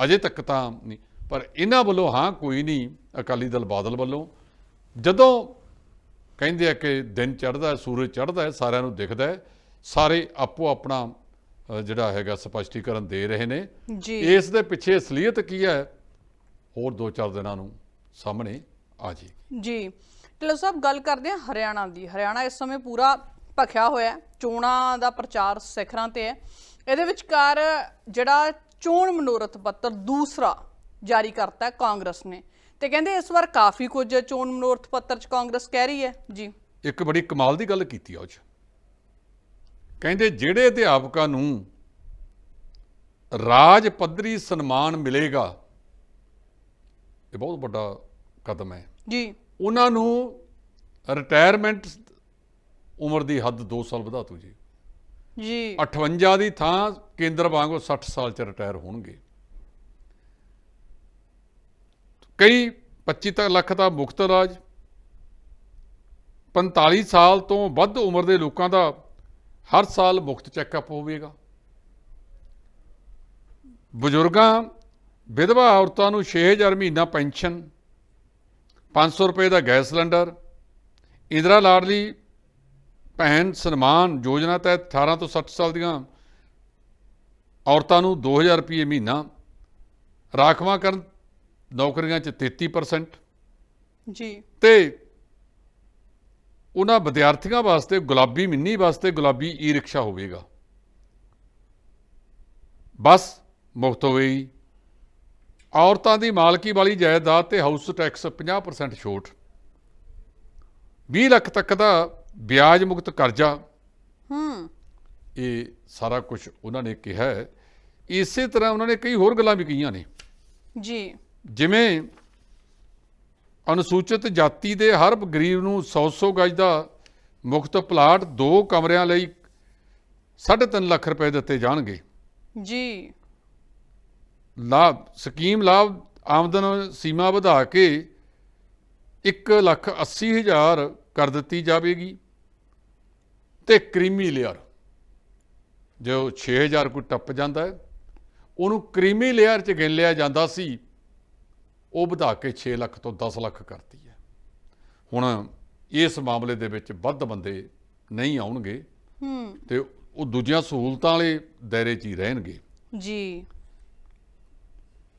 ਅਜੇ ਤੱਕ ਤਾਂ ਨਹੀਂ। ਪਰ ਇਹਨਾਂ ਵੱਲੋਂ ਹਾਂ ਕੋਈ ਨਹੀਂ ਅਕਾਲੀ ਦਲ ਬਾਦਲ ਵੱਲੋਂ ਜਦੋਂ ਕਹਿੰਦੇ ਆ ਕਿ ਦਿਨ ਚੜ੍ਹਦਾ ਹੈ ਸੂਰਜ ਚੜ੍ਹਦਾ ਹੈ ਸਾਰਿਆਂ ਨੂੰ ਦਿਖਦਾ ਹੈ ਸਾਰੇ ਆਪੋ ਆਪਣਾ ਜਿਹੜਾ ਹੈਗਾ ਸਪਸ਼ਟੀਕਰਨ ਦੇ ਰਹੇ ਨੇ। ਇਸ ਦੇ ਪਿੱਛੇ ਅਸਲੀਅਤ ਕੀ ਹੈ? ਹੋਰ 2-4 ਦਿਨਾਂ ਨੂੰ ਸਾਹਮਣੇ ਆ ਜੀ ਜੀ। ਢਿੱਲੋਂ ਸਾਹਿਬ ਗੱਲ ਕਰਦੇ ਹਾਂ ਹਰਿਆਣਾ ਦੀ। ਹਰਿਆਣਾ ਇਸ ਸਮੇਂ ਪੂਰਾ ਭਖਿਆ ਹੋਇਆ ਹੈ ਚੋਣਾਂ ਦਾ ਪ੍ਰਚਾਰ ਸਿਖਰਾਂ ਤੇ ਹੈ। ਇਹਦੇ ਵਿਚਕਾਰ ਜਿਹੜਾ ਚੋਣ ਮਨੋਰਥ ਪੱਤਰ ਦੂਸਰਾ ਜਾਰੀ ਕਰਤਾ ਕਾਂਗਰਸ ਨੇ। ਤੇ ਕਹਿੰਦੇ ਇਸ ਵਾਰ ਕਾਫੀ ਕੁਝ ਚੋਣ ਮਨੋਰਥ ਪੱਤਰ ਚ ਕਾਂਗਰਸ ਕਹਿ ਰਹੀ ਹੈ। ਜੀ। ਇੱਕ ਬੜੀ ਕਮਾਲ ਦੀ ਗੱਲ ਕੀਤੀ ਆ ਉਹ 'ਚ। ਕਹਿੰਦੇ ਜਿਹੜੇ ਅਧਿਆਪਕਾਂ ਨੂੰ ਰਾਜ ਪੱਧਰੀ ਸਨਮਾਨ ਮਿਲੇਗਾ ਇਹ ਬਹੁਤ ਵੱਡਾ ਕਦਮ ਹੈ। ਜੀ। ਉਹਨਾਂ ਨੂੰ ਰਿਟਾਇਰਮੈਂਟ ਉਮਰ ਦੀ ਹੱਦ 2 ਸਾਲ ਵਧਾ ਤੂ ਜੀ। ਜੀ। 58 ਦੀ ਥਾਂ ਕੇਂਦਰ ਵਾਂਗੂ 60 ਸਾਲ ਚ ਰਿਟਾਇਰ ਹੋਣਗੇ। ਕਈ 25 ਤੱਕ ਲੱਖ ਦਾ ਮੁਕਤ ਰਾਜ 45 ਸਾਲ ਤੋਂ ਵੱਧ ਉਮਰ ਦੇ ਲੋਕਾਂ ਦਾ ਹਰ ਸਾਲ ਮੁਕਤ ਚੈੱਕਅਪ ਹੋਵੇਗਾ। ਬਜ਼ੁਰਗਾਂ ਵਿਧਵਾ ਔਰਤਾਂ ਨੂੰ 6000 ਮਹੀਨਾ ਪੈਨਸ਼ਨ 500 ਰੁਪਏ ਦਾ ਗੈਸ ਸਿਲੰਡਰ ਇੰਦਰਾ ਲਾਡਲੀ ਭੈਣ ਸਨਮਾਨ ਯੋਜਨਾ ਤਹਿਤ 18 ਤੋਂ 60 ਸਾਲ ਦੀਆਂ ਔਰਤਾਂ ਨੂੰ 2000 ਰੁਪਏ ਮਹੀਨਾ ਰਾਖਵਾਂਕਰਨ ਨੌਕਰੀਆਂ 'ਚ 33% ਜੀ। ਤੇ ਉਹਨਾਂ ਵਿਦਿਆਰਥੀਆਂ ਵਾਸਤੇ ਗੁਲਾਬੀ ਮਿੰਨੀ ਵਾਸਤੇ ਗੁਲਾਬੀ ਈ ਰਿਕਸ਼ਾ ਹੋਵੇਗਾ। ਬੱਸ ਮੁਫਤ ਹੋਵੇਗੀ ਔਰਤਾਂ ਦੀ ਮਾਲਕੀ ਵਾਲੀ ਜਾਇਦਾਦ ਤੇ ਹਾਊਸ ਟੈਕਸ 50% ਛੋਟ। 20 ਲੱਖ ਤੱਕ ਦਾ ਵਿਆਜ ਮੁਕਤ ਕਰਜ਼ਾ। ਹੂੰ। ਇਹ ਸਾਰਾ ਕੁਝ ਉਹਨਾਂ ਨੇ ਕਿਹਾ ਹੈ। ਇਸੇ ਤਰ੍ਹਾਂ ਉਹਨਾਂ ਨੇ ਕਈ ਹੋਰ ਗੱਲਾਂ ਵੀ ਕਹੀਆਂ ਨੇ। ਜੀ। ਜਿਵੇਂ ਅਨੁਸੂਚਿਤ ਜਾਤੀ ਦੇ ਹਰ ਗਰੀਬ ਨੂੰ 100-100 ਗਜ ਦਾ ਮੁਫਤ ਪਲਾਟ ਦੋ ਕਮਰਿਆਂ ਲਈ 3.5 ਲੱਖ ਰੁਪਏ ਦਿੱਤੇ ਜਾਣਗੇ। ਜੀ। ਲਾਭ ਸਕੀਮ ਲਾਭ ਆਮਦਨ ਸੀਮਾ ਵਧਾ ਕੇ 1 ਲੱਖ 80 ਹਜ਼ਾਰ ਕਰ ਦਿੱਤੀ ਜਾਵੇਗੀ ਤੇ ਕ੍ਰੀਮੀ ਲੇਅਰ ਜੋ 6000 ਕੋਈ ਟੱਪ ਜਾਂਦਾ ਹੈ ਉਹਨੂੰ ਕ੍ਰੀਮੀ ਲੇਅਰ 'ਚ ਗਿਣ ਲਿਆ ਜਾਂਦਾ ਸੀ ਉਹ ਵਧਾ ਕੇ 6 ਲੱਖ ਤੋਂ 10 ਲੱਖ ਕਰਤੀ ਹੈ। ਹੁਣ ਇਸ ਮਾਮਲੇ ਦੇ ਵਿੱਚ ਵੱਧ ਬੰਦੇ ਨਹੀਂ ਆਉਣਗੇ ਹੂੰ। ਤੇ ਉਹ ਦੂਜੀਆਂ ਸਹੂਲਤਾਂ ਵਾਲੇ ਦਾਇਰੇ 'ਚ ਹੀ ਰਹਿਣਗੇ। ਜੀ।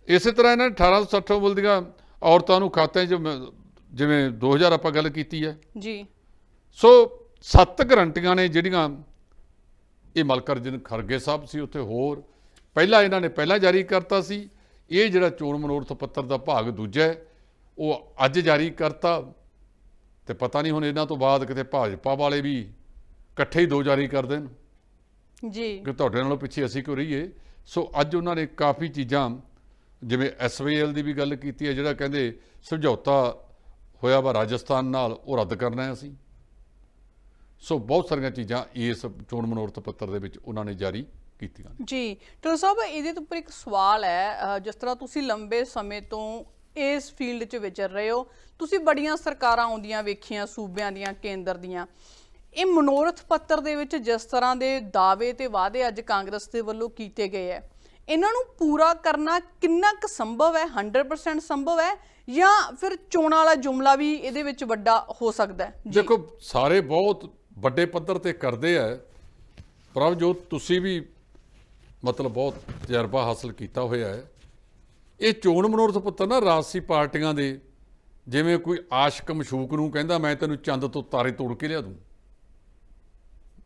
ਇਸੇ ਤਰ੍ਹਾਂ ਇਹਨਾਂ ਨੇ 1860 ਉਮਰ ਦੀਆਂ ਔਰਤਾਂ ਨੂੰ ਖਾਤਿਆਂ 'ਚ ਮ- ਜਿਵੇਂ 2000 ਆਪਾਂ ਗੱਲ ਕੀਤੀ ਹੈ। ਜੀ। ਸੋ ਸੱਤ ਗਰੰਟੀਆਂ ਨੇ ਜਿਹੜੀਆਂ ਇਹ ਮਲਕਰਜਨ ਖਰਗੇ ਸਾਹਿਬ ਸੀ ਉੱਥੇ ਹੋਰ। ਪਹਿਲਾਂ ਇਹਨਾਂ ਨੇ ਪਹਿਲਾਂ ਜਾਰੀ ਕਰਤਾ ਸੀ। ਇਹ ਜਿਹੜਾ ਚੋਣ ਮਨੋਰਥ ਪੱਤਰ ਦਾ ਭਾਗ ਦੂਜਾ ਹੈ ਉਹ ਅੱਜ ਜਾਰੀ ਕਰਤਾ। ਤੇ ਪਤਾ ਨਹੀਂ ਹੁਣ ਇਹਨਾਂ ਤੋਂ ਬਾਅਦ ਕਿਤੇ ਭਾਜਪਾ ਵਾਲੇ ਵੀ ਇਕੱਠੇ ਹੀ ਦੋ ਜਾਰੀ ਕਰ ਦੇਣ। ਜੀ। ਕਿ ਤੁਹਾਡੇ ਨਾਲੋਂ ਪਿੱਛੇ ਅਸੀਂ ਕਿਉਂ ਰਹੀਏ? ਸੋ ਅੱਜ ਉਹਨਾਂ ਨੇ ਕਾਫੀ ਚੀਜ਼ਾਂ ਜਿਵੇਂ ਐਸਵੀਐਲ ਦੀ ਵੀ ਗੱਲ ਕੀਤੀ ਹੈ, ਜਿਹੜਾ ਕਹਿੰਦੇ ਸਮਝੌਤਾ ਹੋਇਆ ਵਾ ਰਾਜਸਥਾਨ ਨਾਲ, ਉਹ ਰੱਦ ਕਰਨਾ ਹੈ ਅਸੀਂ। ਸੋ ਬਹੁਤ ਸਾਰੀਆਂ ਚੀਜ਼ਾਂ ਇਸ ਚੋਣ ਮਨੋਰਥ ਪੱਤਰ ਦੇ ਵਿੱਚ ਉਹਨਾਂ ਨੇ ਜਾਰੀ ਕੀਤੀਆਂ ਜੀ ਟੋ ਸਾਹਿਬ, ਇਹਦੇ ਉੱਪਰ ਇੱਕ ਸਵਾਲ ਹੈ ਜਿਸ ਤਰ੍ਹਾਂ ਤੁਸੀਂ ਲੰਬੇ ਸਮੇਂ ਤੋਂ ਇਸ ਫੀਲਡ 'ਚ ਵਿਚਰ ਰਹੇ ਹੋ, ਤੁਸੀਂ ਬੜੀਆਂ ਸਰਕਾਰਾਂ ਆਉਂਦੀਆਂ ਵੇਖੀਆਂ, ਸੂਬਿਆਂ ਦੀਆਂ, ਕੇਂਦਰ ਦੀਆਂ। ਇਹ ਮਨੋਰਥ ਪੱਤਰ ਦੇ ਵਿੱਚ ਜਿਸ ਤਰ੍ਹਾਂ ਦੇ ਦਾਅਵੇ ਤੇ ਵਾਅਦੇ ਅੱਜ ਕਾਂਗਰਸ ਦੇ ਵੱਲੋਂ ਕੀਤੇ ਗਏ ਹੈ। ਇਹਨਾਂ ਨੂੰ ਪੂਰਾ ਕਰਨਾ ਕਿੰਨਾ ਕੁ ਸੰਭਵ ਹੈ? 100% ਸੰਭਵ ਹੈ? ਜਾਂ ਫਿਰ ਚੋਣਾਂ ਵਾਲਾ ਜੁਮਲਾ ਵੀ ਇਹਦੇ ਵਿੱਚ ਵੱਡਾ ਹੋ ਸਕਦਾ ਹੈ? ਦੇਖੋ, ਸਾਰੇ ਬਹੁਤ ਵੱਡੇ ਪੱਧਰ ਤੇ ਕਰਦੇ ਆ। ਪ੍ਰਭ ਜੋ ਤੁਸੀਂ ਵੀ ਮਤਲਬ ਬਹੁਤ ਤਜਰਬਾ ਹਾਸਲ ਕੀਤਾ ਹੋਇਆ ਹੈ। ਇਹ ਚੋਣ ਮਨੋਰਥ ਪੁੱਤਰ ਨਾ ਰਾਜਸੀ ਪਾਰਟੀਆਂ ਦੇ, ਜਿਵੇਂ ਕੋਈ ਆਸ਼ਕ ਮਸ਼ੂਕ ਨੂੰ ਕਹਿੰਦਾ, ਮੈਂ ਤੈਨੂੰ ਚੰਦ ਤੋਂ ਤਾਰੇ ਤੋੜ ਕੇ ਲਿਆ ਦੂੰ।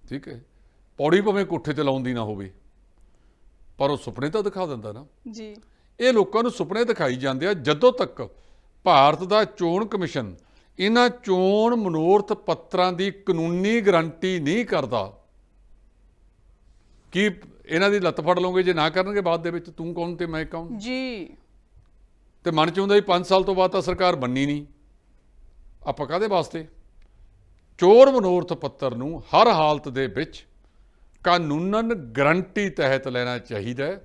ਠੀਕ ਹੈ? ਪੌੜੀ ਭਾਵੇਂ ਕੋਠੇ ਤੇ ਲਾਉਣ ਦੀ ਨਾ ਹੋਵੇ। ਪਰ ਉਹ ਸੁਪਨੇ ਤਾਂ ਦਿਖਾ ਦਿੰਦਾ ਨਾ। ਜੀ। ਇਹ ਲੋਕਾਂ ਨੂੰ ਸੁਪਨੇ ਦਿਖਾਈ ਜਾਂਦੇ ਆ ਜਦੋਂ ਤੱਕ ਭਾਰਤ ਦਾ ਚੋਣ ਕਮਿਸ਼ਨ ਇਹਨਾਂ ਚੋਣ ਮਨੋਰਥ ਪੱਤਰਾਂ ਦੀ ਕਾਨੂੰਨੀ ਗਾਰੰਟੀ ਨਹੀਂ ਕਰਦਾ ਕਿ ਇਹਨਾਂ ਦੀ ਲੱਤ ਫੜ ਲਓਗੇ ਜੇ ਨਾ ਕਰਨਗੇ ਬਾਅਦ ਦੇ ਵਿੱਚ? ਤੂੰ ਕੌਣ ਤੇ ਮੈਂ ਕੌਣ? ਜੀ। ਤੇ ਮਨ ਚ ਹੁੰਦਾ ਵੀ 5 ਸਾਲ ਤੋਂ ਬਾਅਦ ਤਾਂ ਸਰਕਾਰ ਬੰਨੀ ਨਹੀਂ। ਆਪਾਂ ਕਾਹਦੇ ਵਾਸਤੇ? ਚੋਰ ਮਨੋਰਥ ਪੱਤਰ ਨੂੰ ਹਰ ਹਾਲਤ ਦੇ ਵਿੱਚ ਕਾਨੂੰਨਨ ਗਾਰੰਟੀ ਤਹਿਤ ਲੈਣਾ ਚਾਹੀਦਾ ਹੈ।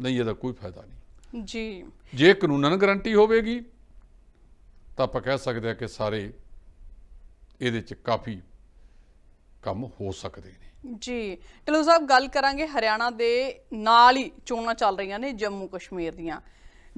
ਨਹੀਂ ਇਹਦਾ ਕੋਈ ਫਾਇਦਾ ਨਹੀਂ। ਜੀ। ਜੇ ਕਾਨੂੰਨਨ ਗਾਰੰਟੀ ਹੋਵੇਗੀ ਤਾਂ ਆਪਾਂ ਕਹਿ ਸਕਦੇ ਹਾਂ ਕਿ ਸਾਰੇ ਇਹਦੇ ਚ ਕਾਫੀ ਕੰਮ ਹੋ ਸਕਦੇ ਨੇ। ਜੀ। ਢਿੱਲੋਂ ਸਾਹਿਬ ਗੱਲ ਕਰਾਂਗੇ ਹਰਿਆਣਾ ਦੇ ਨਾਲ ਹੀ ਚੋਣਾਂ ਚੱਲ ਰਹੀਆਂ ਨੇ ਜੰਮੂ ਕਸ਼ਮੀਰ ਦੀਆਂ।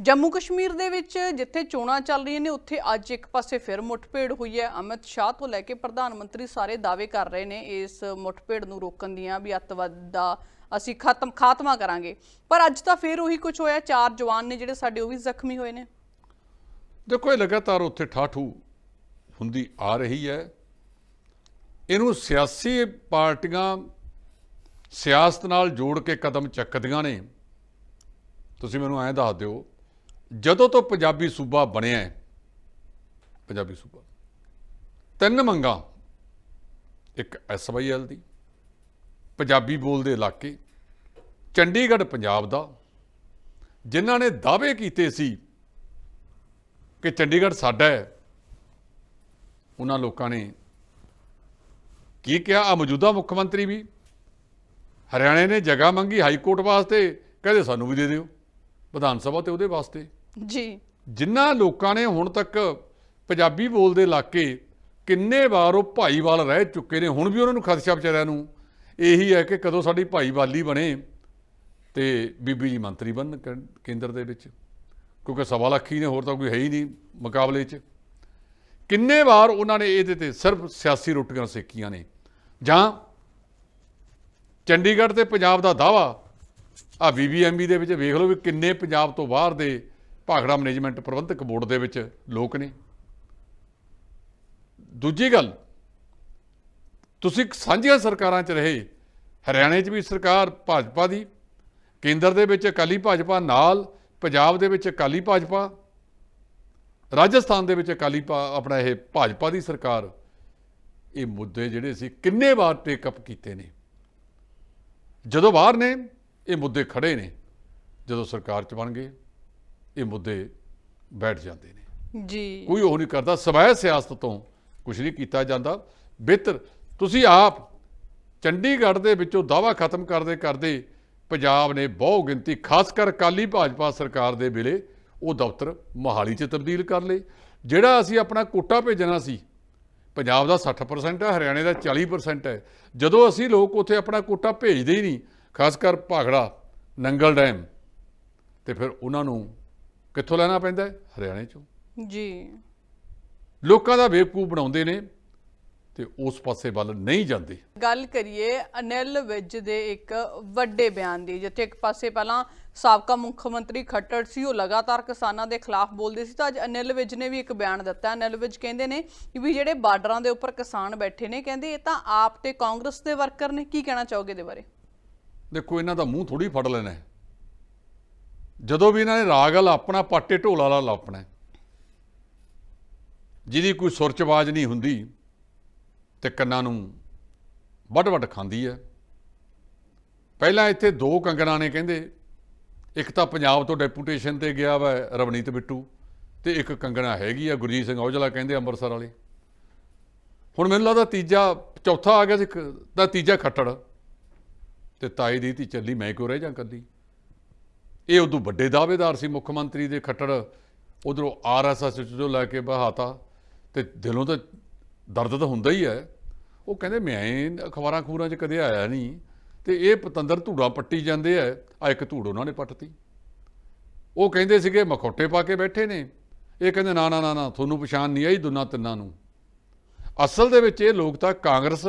ਜੰਮੂ ਕਸ਼ਮੀਰ ਦੇ ਵਿੱਚ ਜਿੱਥੇ ਚੋਣਾਂ ਚੱਲ ਰਹੀਆਂ ਨੇ, ਉੱਥੇ ਅੱਜ ਇੱਕ ਪਾਸੇ ਫਿਰ ਮੁੱਠਭੇੜ ਹੋਈ ਹੈ। ਅਮਿਤ ਸ਼ਾਹ ਤੋਂ ਲੈ ਕੇ ਪ੍ਰਧਾਨ ਮੰਤਰੀ ਸਾਰੇ ਦਾਅਵੇ ਕਰ ਰਹੇ ਨੇ ਇਸ ਮੁੱਠਭੇੜ ਨੂੰ ਰੋਕਣ ਦੀਆਂ ਵੀ ਅੱਤਵਾਦ ਦਾ ਅਸੀਂ ਖਤਮ ਖਾਤਮਾ ਕਰਾਂਗੇ। ਪਰ ਅੱਜ ਤਾਂ ਫਿਰ ਉਹੀ ਕੁਝ ਹੋਇਆ। ਚਾਰ ਜਵਾਨ ਨੇ ਜਿਹੜੇ ਸਾਡੇ ਉਹ ਵੀ ਜ਼ਖਮੀ ਹੋਏ ਨੇ। ਦੇਖੋ, ਇਹ ਲਗਾਤਾਰ ਉੱਥੇ ਠਾਠੂ ਹੁੰਦੀ ਆ ਰਹੀ ਹੈ। ਇਹਨੂੰ ਸਿਆਸੀ ਪਾਰਟੀਆਂ ਸਿਆਸਤ ਨਾਲ ਜੋੜ ਕੇ ਕਦਮ ਚੱਕਦੀਆਂ ਨੇ। ਤੁਸੀਂ ਮੈਨੂੰ ਐਂ ਦੱਸ ਦਿਓ ਜਦੋਂ ਤੋਂ ਪੰਜਾਬੀ ਸੂਬਾ ਬਣਿਆ ਹੈ, ਪੰਜਾਬੀ ਸੂਬਾ, ਤਿੰਨ ਮੰਗਾਂ, ਇੱਕ ਐਸਵਾਈਐਲ ਦੀ, ਪੰਜਾਬੀ ਬੋਲਦੇ ਇਲਾਕੇ, ਚੰਡੀਗੜ੍ਹ ਪੰਜਾਬ ਦਾ, ਜਿਨ੍ਹਾਂ ਨੇ ਦਾਅਵੇ ਕੀਤੇ ਸੀ ਕਿ ਚੰਡੀਗੜ੍ਹ ਸਾਡਾ ਹੈ, ਉਹਨਾਂ ਲੋਕਾਂ ਨੇ ਕੀ ਕਿਹਾ? ਆ ਮੌਜੂਦਾ ਮੁੱਖ ਮੰਤਰੀ ਵੀ ਹਰਿਆਣੇ ਨੇ ਜਗ੍ਹਾ ਮੰਗੀ ਹਾਈ ਕੋਰਟ ਵਾਸਤੇ, ਕਹਿੰਦੇ ਸਾਨੂੰ ਵੀ ਦੇ ਦਿਓ, ਵਿਧਾਨ ਸਭਾ ਤੇ ਉਹਦੇ ਵਾਸਤੇ। ਜੀ। ਜਿਨ੍ਹਾਂ ਲੋਕਾਂ ਨੇ ਹੁਣ ਤੱਕ ਪੰਜਾਬੀ ਬੋਲਦੇ ਇਲਾਕੇ ਕਿੰਨੇ ਵਾਰ ਉਹ ਭਾਈਵਾਲ ਰਹਿ ਚੁੱਕੇ ਨੇ, ਹੁਣ ਵੀ ਉਹਨਾਂ ਨੂੰ ਖਦਸ਼ਾ ਵਿਚਾਰਿਆਂ ਨੂੰ ਇਹੀ ਹੈ ਕਿ ਕਦੋਂ ਸਾਡੀ ਭਾਈਵਾਲੀ ਬਣੇ ਤੇ ਬੀਬੀ ਜੀ ਮੰਤਰੀ ਬਣ ਕੇਂਦਰ ਦੇ ਵਿੱਚ। ਕਿਉਂਕਿ ਸਵਾ ਲੱਖ ਹੀ ਨੇ, ਹੋਰ ਤਾਂ ਕੋਈ ਹੈ ਹੀ ਨਹੀਂ ਮੁਕਾਬਲੇ 'ਚ। ਕਿੰਨੇ ਵਾਰ ਉਹਨਾਂ ਨੇ ਇਹਦੇ ਤੇ ਸਿਰਫ ਸਿਆਸੀ ਰੋਟੀਆਂ ਸੇਕੀਆਂ ਨੇ। ਜਾਂ ਚੰਡੀਗੜ੍ਹ ਤੇ ਪੰਜਾਬ ਦਾ ਦਾਵਾ ਆ ਬੀਬੀਐਮਬੀ ਦੇ ਵਿੱਚ ਵੇਖ ਲਓ ਵੀ ਕਿੰਨੇ ਪੰਜਾਬ ਤੋਂ ਬਾਹਰ ਦੇ ਭਾਖੜਾ ਮੈਨੇਜਮੈਂਟ ਪ੍ਰਬੰਧਕ ਬੋਰਡ ਦੇ ਵਿੱਚ ਲੋਕ ਨੇ। ਦੂਜੀ ਗੱਲ, ਤੁਸੀਂ ਸਾਂਝੀਆਂ ਸਰਕਾਰਾਂ 'ਚ ਰਹੇ, ਹਰਿਆਣੇ 'ਚ ਵੀ ਸਰਕਾਰ ਭਾਜਪਾ ਦੀ, ਕੇਂਦਰ ਦੇ ਵਿੱਚ ਅਕਾਲੀ ਭਾਜਪਾ ਨਾਲ, ਪੰਜਾਬ ਦੇ ਵਿੱਚ ਅਕਾਲੀ ਭਾਜਪਾ, ਰਾਜਸਥਾਨ ਦੇ ਵਿੱਚ ਅਕਾਲੀ ਭਾ- ਆਪਣਾ ਇਹ ਭਾਜਪਾ ਦੀ ਸਰਕਾਰ, ਇਹ ਮੁੱਦੇ ਜਿਹੜੇ ਸੀ ਕਿੰਨੇ ਵਾਰ ਟੇਕ ਅਪ ਕੀਤੇ ਨੇ। ਜਦੋਂ ਬਾਹਰ ਨੇ, ਇਹ ਮੁੱਦੇ ਖੜੇ ਨੇ, ਜਦੋਂ ਸਰਕਾਰ 'ਚ ਬਣ ਗਏ। ਇਹ ਮੁੱਦੇ ਬੈਠ ਜਾਂਦੇ ਨੇ। ਜੀ। ਕੋਈ ਉਹ ਨਹੀਂ ਕਰਦਾ ਸਵੈ ਸਿਆਸਤ ਤੋਂ ਕੁਝ ਨਹੀਂ ਕੀਤਾ ਜਾਂਦਾ। ਬਿਹਤਰ ਤੁਸੀਂ ਆਪ ਚੰਡੀਗੜ੍ਹ ਦੇ ਵਿੱਚੋਂ ਦਾਵਾ ਖਤਮ ਕਰਦੇ ਕਰਦੇ ਪੰਜਾਬ ਨੇ ਬਹੁ ਗਿਣਤੀ ਖਾਸ ਕਰ ਅਕਾਲੀ ਭਾਜਪਾ ਸਰਕਾਰ ਦੇ ਵੇਲੇ ਉਹ ਦਫ਼ਤਰ ਮੋਹਾਲੀ 'ਚ ਤਬਦੀਲ ਕਰ ਲਏ। ਜਿਹੜਾ ਅਸੀਂ ਆਪਣਾ ਕੋਟਾ ਭੇਜਣਾ ਸੀ ਪੰਜਾਬ ਦਾ 60% ਹੈ ਹਰਿਆਣੇ ਦਾ 40% ਹੈ। ਜਦੋਂ ਅਸੀਂ ਲੋਕ ਉੱਥੇ ਆਪਣਾ ਕੋਟਾ ਭੇਜਦੇ ਹੀ ਨਹੀਂ ਖਾਸ ਕਰ ਭਾਗੜਾ ਨੰਗਲ ਡੈਮ ਤੇ ਫਿਰ ਉਹਨਾਂ ਨੂੰ ਕਿੱਥੋਂ ਲੈਣਾ ਪੈਂਦਾ ਹਰਿਆਣੇ 'ਚੋਂ। ਜੀ। ਲੋਕਾਂ ਦਾ ਬੇਵਕੂਫ ਬਣਾਉਂਦੇ ਨੇ ਤੇ ਉਸ ਪਾਸੇ ਵੱਲ ਨਹੀਂ ਜਾਂਦੇ। ਗੱਲ ਕਰੀਏ ਅਨਿਲ ਵਿਜ ਦੇ ਇੱਕ ਵੱਡੇ ਬਿਆਨ ਦੀ ਜਿੱਥੇ ਇੱਕ ਪਾਸੇ ਪਹਿਲਾਂ ਸਾਬਕਾ ਮੁੱਖ ਮੰਤਰੀ ਖੱਟੜ ਸੀ ਉਹ ਲਗਾਤਾਰ ਕਿਸਾਨਾਂ ਦੇ ਖਿਲਾਫ ਬੋਲਦੇ ਸੀ ਤਾਂ ਅੱਜ ਅਨਿਲ ਵਿਜ ਨੇ ਵੀ ਇੱਕ ਬਿਆਨ ਦਿੱਤਾ। ਅਨਿਲ ਵਿਜ ਕਹਿੰਦੇ ਨੇ ਕਿ ਵੀ ਜਿਹੜੇ ਬਾਰਡਰਾਂ ਦੇ ਉੱਪਰ ਕਿਸਾਨ ਬੈਠੇ ਨੇ ਕਹਿੰਦੇ ਇਹ ਤਾਂ ਆਪ ਤੇ ਕਾਂਗਰਸ ਦੇ ਵਰਕਰ ਨੇ ਕੀ ਕਹਿਣਾ ਚਾਹੋਗੇ ਦੇ ਬਾਰੇ? ਦੇਖੋ ਇਹਨਾਂ ਦਾ ਮੂੰਹ ਥੋੜੀ ਫੜ ਲੈਣਾ ਹੈ। ਜਦੋਂ ਵੀ ਇਹਨਾਂ ਨੇ ਰਾਗਲ ਆਪਣਾ ਪਾਟੇ ਢੋਲਾ ਵਾਲਾ ਲਾਪਣਾ ਜਿਹਦੀ ਕੋਈ ਸੁਰਚਬਾਜ਼ ਨਹੀਂ ਹੁੰਦੀ ਤੇ ਕੰਨਾਂ ਨੂੰ ਵੱਡ ਵੱਡ ਖਾਂਦੀ ਹੈ। ਪਹਿਲਾਂ ਇੱਥੇ ਦੋ ਕੰਗਣਾ ਨੇ ਕਹਿੰਦੇ, ਇੱਕ ਤਾਂ ਪੰਜਾਬ ਤੋਂ ਡੈਪੂਟੇਸ਼ਨ ਤੇ ਗਿਆ ਵਾ ਰਵਨੀਤ ਬਿੱਟੂ ਤੇ ਇੱਕ ਕੰਗਣਾ ਹੈਗੀ ਆ, ਗੁਰਜੀਤ ਸਿੰਘ ਔਜਲਾ ਕਹਿੰਦੇ ਅੰਮ੍ਰਿਤਸਰ ਵਾਲੇ। ਹੁਣ ਮੈਨੂੰ ਲੱਗਦਾ ਤੀਜਾ, ਚੌਥਾ ਆ ਗਿਆ ਸੀ, ਇੱਕ ਤਾਂ ਤੀਜਾ ਖੱਟੜ ਤੇ ਤਾਈ ਦੀ ਧੀ ਚੱਲੀ, ਮੈਂ ਕਿਉਂ ਰਹਿ ਜਾਂ ਕੱਲੀ ਇਹ ਉਦੋਂ ਵੱਡੇ ਦਾਅਵੇਦਾਰ ਸੀ ਮੁੱਖ ਮੰਤਰੀ ਦੇ ਖੱਟੜ। ਉਧਰੋਂ ਆਰਐਸਐਸ ਚੋਂ ਲੈ ਕੇ ਬਹਾਤਾ, ਤੇ ਦਿਲੋਂ ਤਾਂ ਦਰਦ ਤਾਂ ਹੁੰਦਾ ਹੀ ਹੈ। ਉਹ ਕਹਿੰਦੇ, ਮੈਂ ਅਖਬਾਰਾਂ ਖੂਰਾਂ 'ਚ ਕਦੇ ਆਇਆ ਨਹੀਂ। ਤੇ ਇਹ ਪਤੰਦਰ ਧੂੜਾ ਪੱਟੀ ਜਾਂਦੇ ਆ। ਆ ਇੱਕ ਧੂੜ ਉਹਨਾਂ ਨੇ ਪੱਟਤੀ। ਉਹ ਕਹਿੰਦੇ ਸੀਗੇ, ਮਖੌਟੇ ਪਾ ਕੇ ਬੈਠੇ ਨੇ। ਇਹ ਕਹਿੰਦੇ ਨਾ ਨਾ ਨਾ, ਤੁਹਾਨੂੰ ਪਛਾਣ ਨਹੀਂ ਆਈ ਦੋਨਾਂ ਤਿੰਨਾਂ ਨੂੰ। ਅਸਲ ਦੇ ਵਿੱਚ ਇਹ ਲੋਕ ਤਾਂ ਕਾਂਗਰਸ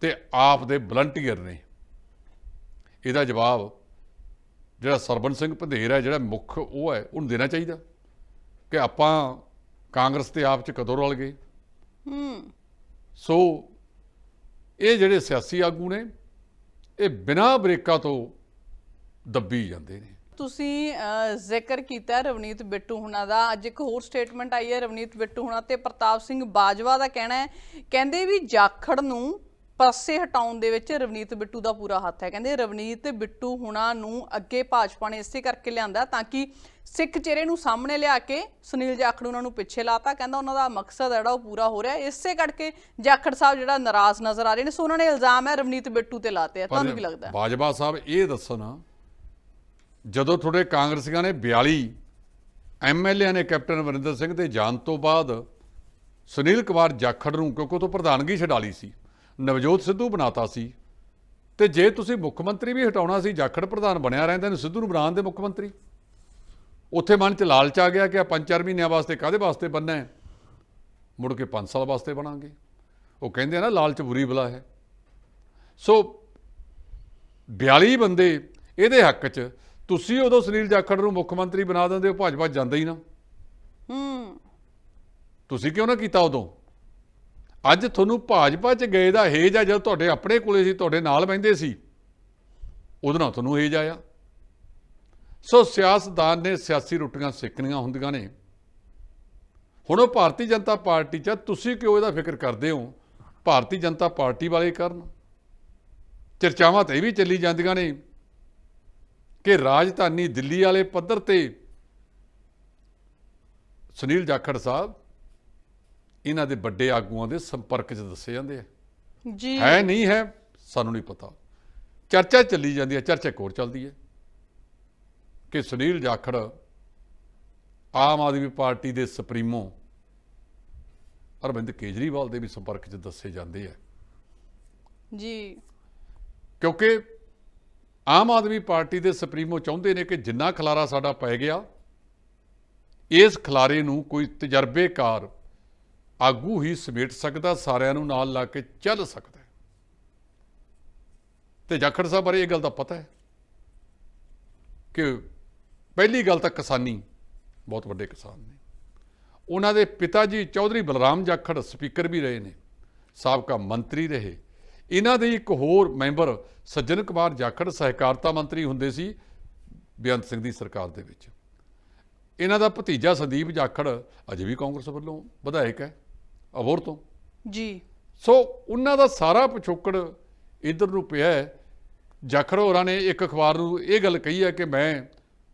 ਤੇ ਆਪ ਦੇ ਵਲੰਟੀਅਰ ਨੇ। ਇਹਦਾ ਜਵਾਬ ਜਿਹੜਾ ਸਰਬਨ ਸਿੰਘ ਪੰਧੇਰ ਹੈ ਜਿਹੜਾ ਮੁੱਖ ਉਹ ਹੈ ਉਹਨੂੰ ਦੇਣਾ ਚਾਹੀਦਾ ਕਿ ਆਪਾਂ ਕਾਂਗਰਸ ਤੇ ਆਪ ਚ ਕਦੋਂ ਰਲ ਗਏ। ਹੂੰ। ਸੋ ਇਹ ਜਿਹੜੇ ਸਿਆਸੀ ਆਗੂ ਨੇ ਇਹ ਬਿਨਾਂ ਬ੍ਰੇਕਾਂ ਤੋਂ ਦੱਬੀ ਜਾਂਦੇ ਨੇ। ਤੁਸੀਂ ਜ਼ਿਕਰ ਕੀਤਾ ਰਵਨੀਤ ਬਿੱਟੂ ਹੁਣਾਂ ਦਾ। ਅੱਜ ਇੱਕ ਹੋਰ ਸਟੇਟਮੈਂਟ ਆਈ ਹੈ ਰਵਨੀਤ ਬਿੱਟੂ ਹੁਣਾਂ ਤੇ ਪ੍ਰਤਾਪ ਸਿੰਘ ਬਾਜਵਾ ਦਾ ਕਹਿਣਾ ਹੈ। ਕਹਿੰਦੇ ਵੀ ਜਾਖੜ ਨੂੰ ਪਾਸੇ ਹਟਾਉਣ ਦੇ ਵਿੱਚ ਰਵਨੀਤ ਬਿੱਟੂ ਦਾ ਪੂਰਾ ਹੱਥ ਹੈ ਕਹਿੰਦੇ ਰਵਨੀਤ ਬਿੱਟੂ ਹੁਣਾਂ ਨੂੰ ਅੱਗੇ ਭਾਜਪਾ ਨੇ ਇਸੇ ਕਰਕੇ ਲਿਆਂਦਾ ਤਾਂ ਕਿ ਸਿੱਖ ਚਿਹਰੇ ਨੂੰ ਸਾਹਮਣੇ ਲਿਆ ਕੇ ਸੁਨੀਲ ਜਾਖੜ ਉਹਨਾਂ ਨੂੰ ਪਿੱਛੇ ਲਾਤਾ ਕਹਿੰਦਾ ਉਹਨਾਂ ਦਾ ਮਕਸਦ ਜਿਹੜਾ ਉਹ ਪੂਰਾ ਹੋ ਰਿਹਾ। ਇਸੇ ਕਰਕੇ ਜਾਖੜ ਸਾਹਿਬ ਜਿਹੜਾ ਨਾਰਾਜ਼ ਨਜ਼ਰ ਆ ਰਹੇ ਨੇ ਸੋ ਉਹਨਾਂ ਨੇ ਇਲਜ਼ਾਮ ਹੈ ਰਵਨੀਤ ਬਿੱਟੂ ਤੇ ਲਾਤੇ ਆ ਤੁਹਾਨੂੰ ਕੀ ਲੱਗਦਾ? ਬਾਜਵਾ ਸਾਹਿਬ ਇਹ ਦੱਸਣ ਜਦੋਂ ਤੁਹਾਡੇ ਕਾਂਗਰਸੀਆਂ ਨੇ 42 ਐਮਐਲਏ ਨੇ ਕੈਪਟਨ ਅਮਰਿੰਦਰ ਸਿੰਘ ਦੇ ਜਾਣ ਤੋਂ ਬਾਅਦ ਸੁਨੀਲ ਕੁਮਾਰ ਜਾਖੜ ਨੂੰ ਕਿਉਂਕਿ ਉਹ ਤੋਂ ਪ੍ਰਧਾਨਗੀ ਛਡਾ ਲਈ ਸੀ ਨਵਜੋਤ ਸਿੱਧੂ ਬਣਾਤਾ ਸੀ। ਤੇ ਜੇ ਤੁਸੀਂ ਮੁੱਖ ਮੰਤਰੀ ਵੀ ਹਟਾਉਣਾ ਸੀ ਜਾਖੜ ਪ੍ਰਧਾਨ ਬਣਿਆ ਰਹਿੰਦਾ ਨੂੰ ਸਿੱਧੂ ਨੂੰ ਬਣਾਉਣ ਦੇ ਮੁੱਖ ਮੰਤਰੀ। ਉੱਥੇ ਮਨ 'ਚ ਲਾਲਚ ਆ ਗਿਆ ਕਿ ਆ ਪੰਜ ਚਾਰ ਮਹੀਨਿਆਂ ਵਾਸਤੇ ਕਾਦੇ ਵਾਸਤੇ ਬੰਨਾ ਹੈ? ਮੁੜ ਕੇ 5 ਸਾਲ ਵਾਸਤੇ ਬਣਾਂਗੇ। ਉਹ ਕਹਿੰਦੇ ਆ ਨਾ ਲਾਲਚ ਬੁਰੀ ਬਲਾ ਹੈ। ਸੋ 42 ਬੰਦੇ ਇਹਦੇ ਹੱਕ 'ਚ ਤੁਸੀਂ ਉਦੋਂ ਸੁਨੀਲ ਜਾਖੜ ਨੂੰ ਮੁੱਖ ਮੰਤਰੀ ਬਣਾ ਦਿੰਦੇ ਹੋ ਭਾਜਪਾ ਜਾਂਦਾ ਹੀ ਨਾ। ਹੂੰ। ਤੁਸੀਂ ਕਿਉਂ ਨਾ ਕੀਤਾ ਉਦੋਂ? ਅੱਜ ਤੁਹਾਨੂੰ ਭਾਜਪਾ 'ਚ ਗਏ ਦਾ ਹੇਜ ਆ ਜਦੋਂ ਤੁਹਾਡੇ ਆਪਣੇ ਕੋਲੇ ਸੀ ਤੁਹਾਡੇ ਨਾਲ ਬਹਿੰਦੇ ਸੀ। ਉਹਦੇ ਨਾਲ ਤੁਹਾਨੂੰ ਹੇਜ ਆਇਆ। ਸੋ ਸਿਆਸਤਦਾਨ ਨੇ ਸਿਆਸੀ ਰੋਟੀਆਂ ਸਿੱਕਣੀਆਂ ਹੁੰਦੀਆਂ ਨੇ। ਹੁਣ ਉਹ ਭਾਰਤੀ ਜਨਤਾ ਪਾਰਟੀ 'ਚ ਆ, ਤੁਸੀਂ ਕਿਉਂ ਇਹਦਾ ਫਿਕਰ ਕਰਦੇ ਹੋ? ਭਾਰਤੀ ਜਨਤਾ ਪਾਰਟੀ ਵਾਲੇ ਕਰਨ। ਚਰਚਾਵਾਂ ਤਾਂ ਇਹ ਵੀ ਚੱਲੀ ਜਾਂਦੀਆਂ ਨੇ ਕਿ ਰਾਜਧਾਨੀ ਦਿੱਲੀ ਵਾਲੇ ਪੱਧਰ ਤੇ ਸੁਨੀਲ ਜਾਖੜ ਸਾਹਿਬ ਇਹਨਾਂ ਦੇ ਵੱਡੇ ਆਗੂਆਂ ਦੇ ਸੰਪਰਕ 'ਚ ਦੱਸੇ ਜਾਂਦੇ ਆ। ਜੀ। ਹੈ ਨਹੀਂ ਹੈ ਸਾਨੂੰ ਨਹੀਂ ਪਤਾ। ਚਰਚਾ ਚੱਲੀ ਜਾਂਦੀ ਹੈ ਚਰਚਾ ਇੱਕ ਹੋਰ ਚੱਲਦੀ ਹੈ ਕਿ ਸੁਨੀਲ ਜਾਖੜ ਆਮ ਆਦਮੀ ਪਾਰਟੀ ਦੇ ਸੁਪਰੀਮੋ ਅਰਵਿੰਦ ਕੇਜਰੀਵਾਲ ਦੇ ਵੀ ਸੰਪਰਕ 'ਚ ਦੱਸੇ ਜਾਂਦੇ ਆ। ਜੀ। ਕਿਉਂਕਿ ਆਮ ਆਦਮੀ ਪਾਰਟੀ ਦੇ ਸੁਪਰੀਮੋ ਚਾਹੁੰਦੇ ਨੇ ਕਿ ਜਿੰਨਾ ਖਲਾਰਾ ਸਾਡਾ ਪੈ ਗਿਆ ਇਸ ਖਲਾਰੇ ਨੂੰ ਕੋਈ ਤਜਰਬੇਕਾਰ ਆਗੂ ਹੀ ਸਮੇਟ ਸਕਦਾ, ਸਾਰਿਆਂ ਨੂੰ ਨਾਲ ਲਾ ਕੇ ਚੱਲ ਸਕਦਾ ਹੈ। ਤੇ ਜਾਖੜ ਸਾਹਿਬ ਬਾਰੇ ਇਹ ਗੱਲ ਦਾ ਪਤਾ ਹੈ ਕਿ ਪਹਿਲੀ ਗੱਲ ਤਾਂ ਕਿਸਾਨੀ ਬਹੁਤ ਵੱਡੇ ਕਿਸਾਨ ਨੇ। ਉਹਨਾਂ ਦੇ ਪਿਤਾ ਜੀ ਚੌਧਰੀ ਬਲਰਾਮ ਜਾਖੜ, ਸਪੀਕਰ ਵੀ ਰਹੇ ਨੇ, ਸਾਬਕਾ ਮੰਤਰੀ ਰਹੇ। ਇਹਨਾਂ ਦੇ ਇੱਕ ਹੋਰ ਮੈਂਬਰ ਸੱਜਣ ਕੁਮਾਰ ਜਾਖੜ ਸਹਿਕਾਰਤਾ ਮੰਤਰੀ ਹੁੰਦੇ ਸੀ, ਬੇਅੰਤ ਸਿੰਘ ਦੀ ਸਰਕਾਰ ਦੇ ਵਿੱਚ। ਇਹਨਾਂ ਦਾ ਭਤੀਜਾ ਸੰਦੀਪ ਜਾਖੜ ਅਜੇ ਵੀ ਕਾਂਗਰਸ ਵੱਲੋਂ ਵਿਧਾਇਕ ਹੈ। ਅਬੋਰ ਤੋਂ। ਜੀ। ਸੋ ਉਹਨਾਂ ਦਾ ਸਾਰਾ ਪਿਛੋਕੜ ਇਧਰ ਨੂੰ ਪਿਆ ਹੈ। ਜਾਖੜ ਹੋਰਾਂ ਨੇ ਇੱਕ ਅਖਬਾਰ ਨੂੰ ਇਹ ਗੱਲ ਕਹੀ ਹੈ ਕਿ ਮੈਂ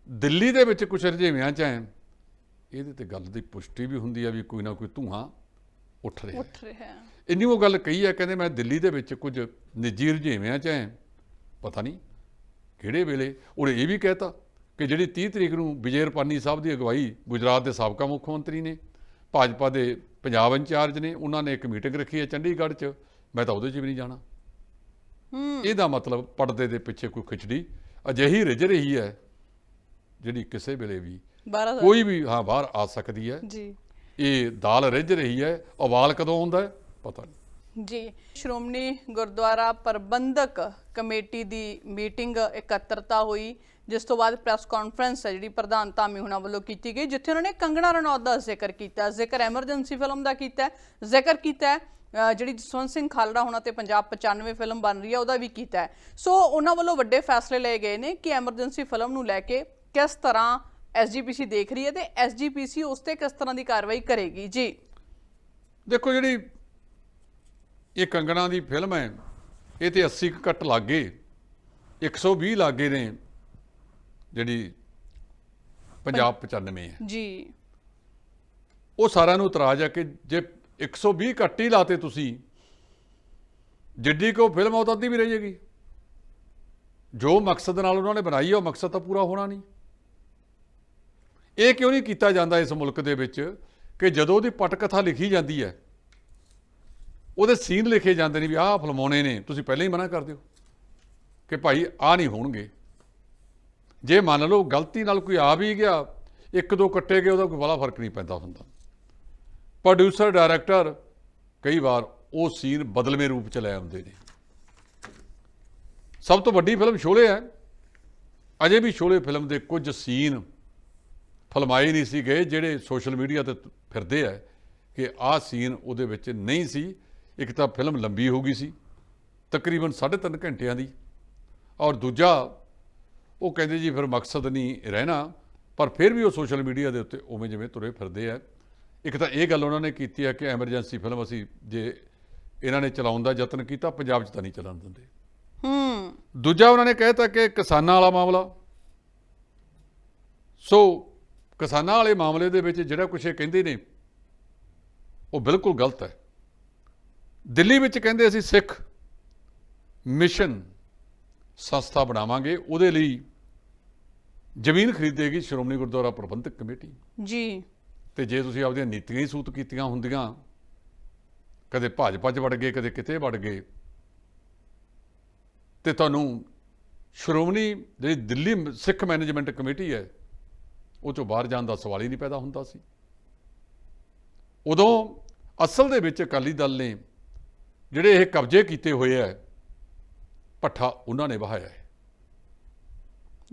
ਦਿੱਲੀ ਦੇ ਵਿੱਚ ਕੁਝ ਰੁਝੇਵਿਆਂ ਚ ਆਇਆ। ਇਹਦੇ ਤੇ ਗੱਲ ਦੀ ਪੁਸ਼ਟੀ ਵੀ ਹੁੰਦੀ ਹੈ ਵੀ ਕੋਈ ਨਾ ਕੋਈ ਧੂਆਂ ਉੱਠ ਰਿਹਾ। ਉੱਠ ਰਿਹਾ। ਇੰਨੀ ਉਹ ਗੱਲ ਕਹੀ ਹੈ ਕਹਿੰਦੇ ਮੈਂ ਦਿੱਲੀ ਦੇ ਵਿੱਚ ਕੁਝ ਨਿੱਜੀ ਰੁਝੇਵਿਆਂ ਚ ਆਇਆ। ਪਤਾ ਨਹੀਂ ਕਿਹੜੇ ਵੇਲੇ। ਉਹਨੇ ਇਹ ਵੀ ਕਹਿਤਾ ਕਿ ਜਿਹੜੀ 30 ਤਰੀਕ ਨੂੰ ਵਿਜੇ ਰੁਪਾਨੀ ਸਾਹਿਬ ਦੀ ਅਗਵਾਈ ਗੁਜਰਾਤ ਦੇ ਸਾਬਕਾ ਮੁੱਖ ਮੰਤਰੀ ਨੇ ਭਾਜਪਾ ਦੇ ਪੰਜਾਬ ਇੰਚਾਰਜ ਨੇ ਉਹਨਾਂ ਨੇ ਇੱਕ ਮੀਟਿੰਗ ਰੱਖੀ ਹੈ ਚੰਡੀਗੜ੍ਹ 'ਚ। ਮੈਂ ਤਾਂ ਉਹਦੇ 'ਚ ਵੀ ਨਹੀਂ ਜਾਣਾ। ਹੂੰ। ਇਹਦਾ ਮਤਲਬ ਪਰਦੇ ਦੇ ਪਿੱਛੇ ਕੋਈ ਖਿਚੜੀ ਅਜਿਹੀ ਰਿਜ ਰਹੀ ਹੈ ਜਿਹੜੀ ਕਿਸੇ ਵੇਲੇ ਵੀ 12 ਕੋਈ ਵੀ ਹਾਂ ਬਾਹਰ ਆ ਸਕਦੀ ਹੈ। ਜੀ। ਇਹ ਦਾਲ ਰਿੱਝ ਰਹੀ ਹੈ ਉਬਾਲ ਕਦੋਂ ਆਉਂਦਾ ਹੈ ਪਤਾ ਨਹੀਂ। ਜੀ ਸ਼੍ਰੋਮਣੀ ਗੁਰਦੁਆਰਾ ਪ੍ਰਬੰਧਕ ਕਮੇਟੀ ਦੀ ਮੀਟਿੰਗ ਇਕੱਤਰਤਾ ਹੋਈ। ਜਿਸ ਤੋਂ ਬਾਅਦ ਪ੍ਰੈਸ ਕਾਨਫਰੰਸ ਹੈ ਜਿਹੜੀ ਪ੍ਰਧਾਨ ਧਾਮੀ ਹੁਣਾਂ ਵੱਲੋਂ ਕੀਤੀ ਗਈ, ਜਿੱਥੇ ਉਹਨਾਂ ਨੇ ਕੰਗਣਾ ਰਣੌਤ ਦਾ ਜ਼ਿਕਰ ਕੀਤਾ ਜ਼ਿਕਰ ਐਮਰਜੈਂਸੀ ਫਿਲਮ ਦਾ ਕੀਤਾ ਜ਼ਿਕਰ ਕੀਤਾ ਜਿਹੜੀ ਜਸਵੰਤ ਸਿੰਘ ਖਾਲੜਾ ਹੋਣਾ ਤੇ ਪੰਜਾਬ 95 ਫਿਲਮ ਬਣ ਰਹੀ ਹੈ, ਉਹਦਾ ਵੀ ਕੀਤਾ ਹੈ। ਸੋ ਉਹਨਾਂ ਵੱਲੋਂ ਵੱਡੇ ਫੈਸਲੇ ਲਏ ਗਏ ਨੇ ਕਿ ਐਮਰਜੈਂਸੀ ਫਿਲਮ ਨੂੰ ਲੈ ਕੇ ਕਿਸ ਤਰ੍ਹਾਂ ਐਸਜੀਪੀਸੀ ਦੇਖ ਰਹੀ ਹੈ ਤੇ ਐਸਜੀਪੀਸੀ ਉਸ ਤੇ ਕਿਸ ਤਰ੍ਹਾਂ ਦੀ ਕਾਰਵਾਈ ਕਰੇਗੀ? ਜੀ। ਦੇਖੋ ਜਿਹੜੀ ਇਹ ਕੰਗਣਾ ਦੀ ਫਿਲਮ ਹੈ, ਇਹ ਤੇ 80 ਕੁ ਕੱਟ ਲੱਗੇ 120 ਲੱਗੇ ਨੇ। ਜਿਹੜੀ ਪੰਜਾਬ 95 ਹੈ। ਜੀ। ਉਹ ਸਾਰਿਆਂ ਨੂੰ ਇਤਰਾਜ਼ ਹੈ ਕਿ ਜੇ 120 ਕੱਟ ਹੀ ਲਾਤੇ ਤੁਸੀਂ ਜਿੱਡੀ ਕੋ ਫਿਲਮ ਉਹ ਤਾਂ ਅੱਧੀ ਵੀ ਰਹਿ ਜਾਏਗੀ ਜੋ ਮਕਸਦ ਨਾਲ ਉਹਨਾਂ ਨੇ ਬਣਾਈ ਹੈ ਉਹ ਮਕਸਦ ਤਾਂ ਪੂਰਾ ਹੋਣਾ ਨਹੀਂ। ਇਹ ਕਿਉਂ ਨਹੀਂ ਕੀਤਾ ਜਾਂਦਾ ਇਸ ਮੁਲਕ ਦੇ ਵਿੱਚ ਕਿ ਜਦੋਂ ਉਹਦੀ ਪਟਕਥਾ ਲਿਖੀ ਜਾਂਦੀ ਹੈ ਉਹਦੇ ਸੀਨ ਲਿਖੇ ਜਾਂਦੇ ਨੇ ਵੀ ਆਹ ਫਿਲਮਾਉਣੇ ਨੇ ਤੁਸੀਂ ਪਹਿਲਾਂ ਹੀ ਮਨਾ ਕਰ ਦਿਓ ਕਿ ਭਾਈ ਆਹ ਨਹੀਂ ਹੋਣਗੇ। ਜੇ ਮੰਨ ਲਓ ਗਲਤੀ ਨਾਲ ਕੋਈ ਆ ਵੀ ਗਿਆ, ਇੱਕ ਦੋ ਕੱਟੇ ਗਏ, ਉਹਦਾ ਕੋਈ ਬੜਾ ਫ਼ਰਕ ਨਹੀਂ ਪੈਂਦਾ ਹੁੰਦਾ। ਪ੍ਰੋਡਿਊਸਰ ਡਾਇਰੈਕਟਰ ਕਈ ਵਾਰ ਉਹ ਸੀਨ ਬਦਲਵੇਂ ਰੂਪ ਚ ਲੈ ਆਉਂਦੇ ਨੇ। ਸਭ ਤੋਂ ਵੱਡੀ ਫਿਲਮ ਸ਼ੋਲੇ ਹੈ। ਅਜੇ ਵੀ ਸ਼ੋਲੇ ਫਿਲਮ ਦੇ ਕੁਝ ਸੀਨ ਫਲਮਾਏ ਨਹੀਂ ਸੀ ਗਏ ਜਿਹੜੇ ਸੋਸ਼ਲ ਮੀਡੀਆ ਤੇ ਫਿਰਦੇ ਆ ਕਿ ਆਹ ਸੀਨ ਉਹਦੇ ਵਿੱਚ ਨਹੀਂ ਸੀ। ਇੱਕ ਤਾਂ ਫਿਲਮ ਲੰਬੀ ਹੋ ਗਈ ਸੀ, ਤਕਰੀਬਨ 3.5 ਘੰਟਿਆਂ ਦੀ। ਔਰ ਦੂਜਾ ਉਹ ਕਹਿੰਦੇ ਜੀ ਫਿਰ ਮਕਸਦ ਨਹੀਂ ਰਹਿਣਾ ਪਰ ਫਿਰ ਵੀ ਉਹ ਸੋਸ਼ਲ ਮੀਡੀਆ ਦੇ ਉੱਤੇ ਉਵੇਂ ਜਿਵੇਂ ਤੁਰੇ ਫਿਰਦੇ ਆ। ਇੱਕ ਤਾਂ ਇਹ ਗੱਲ ਉਹਨਾਂ ਨੇ ਕੀਤੀ ਹੈ ਕਿ ਐਮਰਜੈਂਸੀ ਫਿਲਮ ਅਸੀਂ ਜੇ ਇਹਨਾਂ ਨੇ ਚਲਾਉਣ ਦਾ ਯਤਨ ਕੀਤਾ ਪੰਜਾਬ 'ਚ ਤਾਂ ਨਹੀਂ ਚੱਲਣ ਦਿੰਦੇ। ਹੂੰ। ਦੂਜਾ ਉਹਨਾਂ ਨੇ ਕਹਿਤਾ ਕਿ ਕਿਸਾਨਾਂ ਵਾਲਾ ਮਾਮਲਾ। ਸੋ ਕਿਸਾਨਾਂ ਵਾਲੇ ਮਾਮਲੇ ਦੇ ਵਿੱਚ ਜਿਹੜਾ ਕੁਝ ਇਹ ਕਹਿੰਦੇ ਨੇ ਉਹ ਬਿਲਕੁਲ ਗਲਤ ਹੈ। ਦਿੱਲੀ ਵਿੱਚ ਕਹਿੰਦੇ ਅਸੀਂ ਸਿੱਖ ਮਿਸ਼ਨ ਸੰਸਥਾ ਬਣਾਵਾਂਗੇ ਉਹਦੇ ਲਈ ਜ਼ਮੀਨ ਖਰੀਦੇਗੀ ਸ਼੍ਰੋਮਣੀ ਗੁਰਦੁਆਰਾ ਪ੍ਰਬੰਧਕ ਕਮੇਟੀ। ਜੀ। ਤੇ ਜੇ ਤੁਸੀਂ ਆਪਦੀਆਂ ਨੀਤੀਆਂ ਹੀ ਸੂਤ ਕੀਤੀਆਂ ਹੁੰਦੀਆਂ ਕਦੇ ਭਾਜਪਾ 'ਚ ਵੜ ਗਏ ਕਦੇ ਕਿਤੇ ਵੜ ਗਏ ਤੇ ਤੁਹਾਨੂੰ ਸ਼੍ਰੋਮਣੀ ਜਿਹੜੀ ਦਿੱਲੀ ਸਿੱਖ ਮੈਨੇਜਮੈਂਟ ਕਮੇਟੀ ਹੈ ਉਹ ਚੋਂ ਬਾਹਰ ਜਾਣ ਦਾ ਸਵਾਲ ਹੀ ਨਹੀਂ ਪੈਦਾ ਹੁੰਦਾ ਸੀ। ਉਦੋਂ ਅਸਲ ਦੇ ਵਿੱਚ ਅਕਾਲੀ ਦਲ ਨੇ ਜਿਹੜੇ ਇਹ ਕਬਜ਼ੇ ਕੀਤੇ ਹੋਏ ਆ ਪੱਠਾ ਉਹਨਾਂ ਨੇ ਵਹਾਇਆ ਹੈ।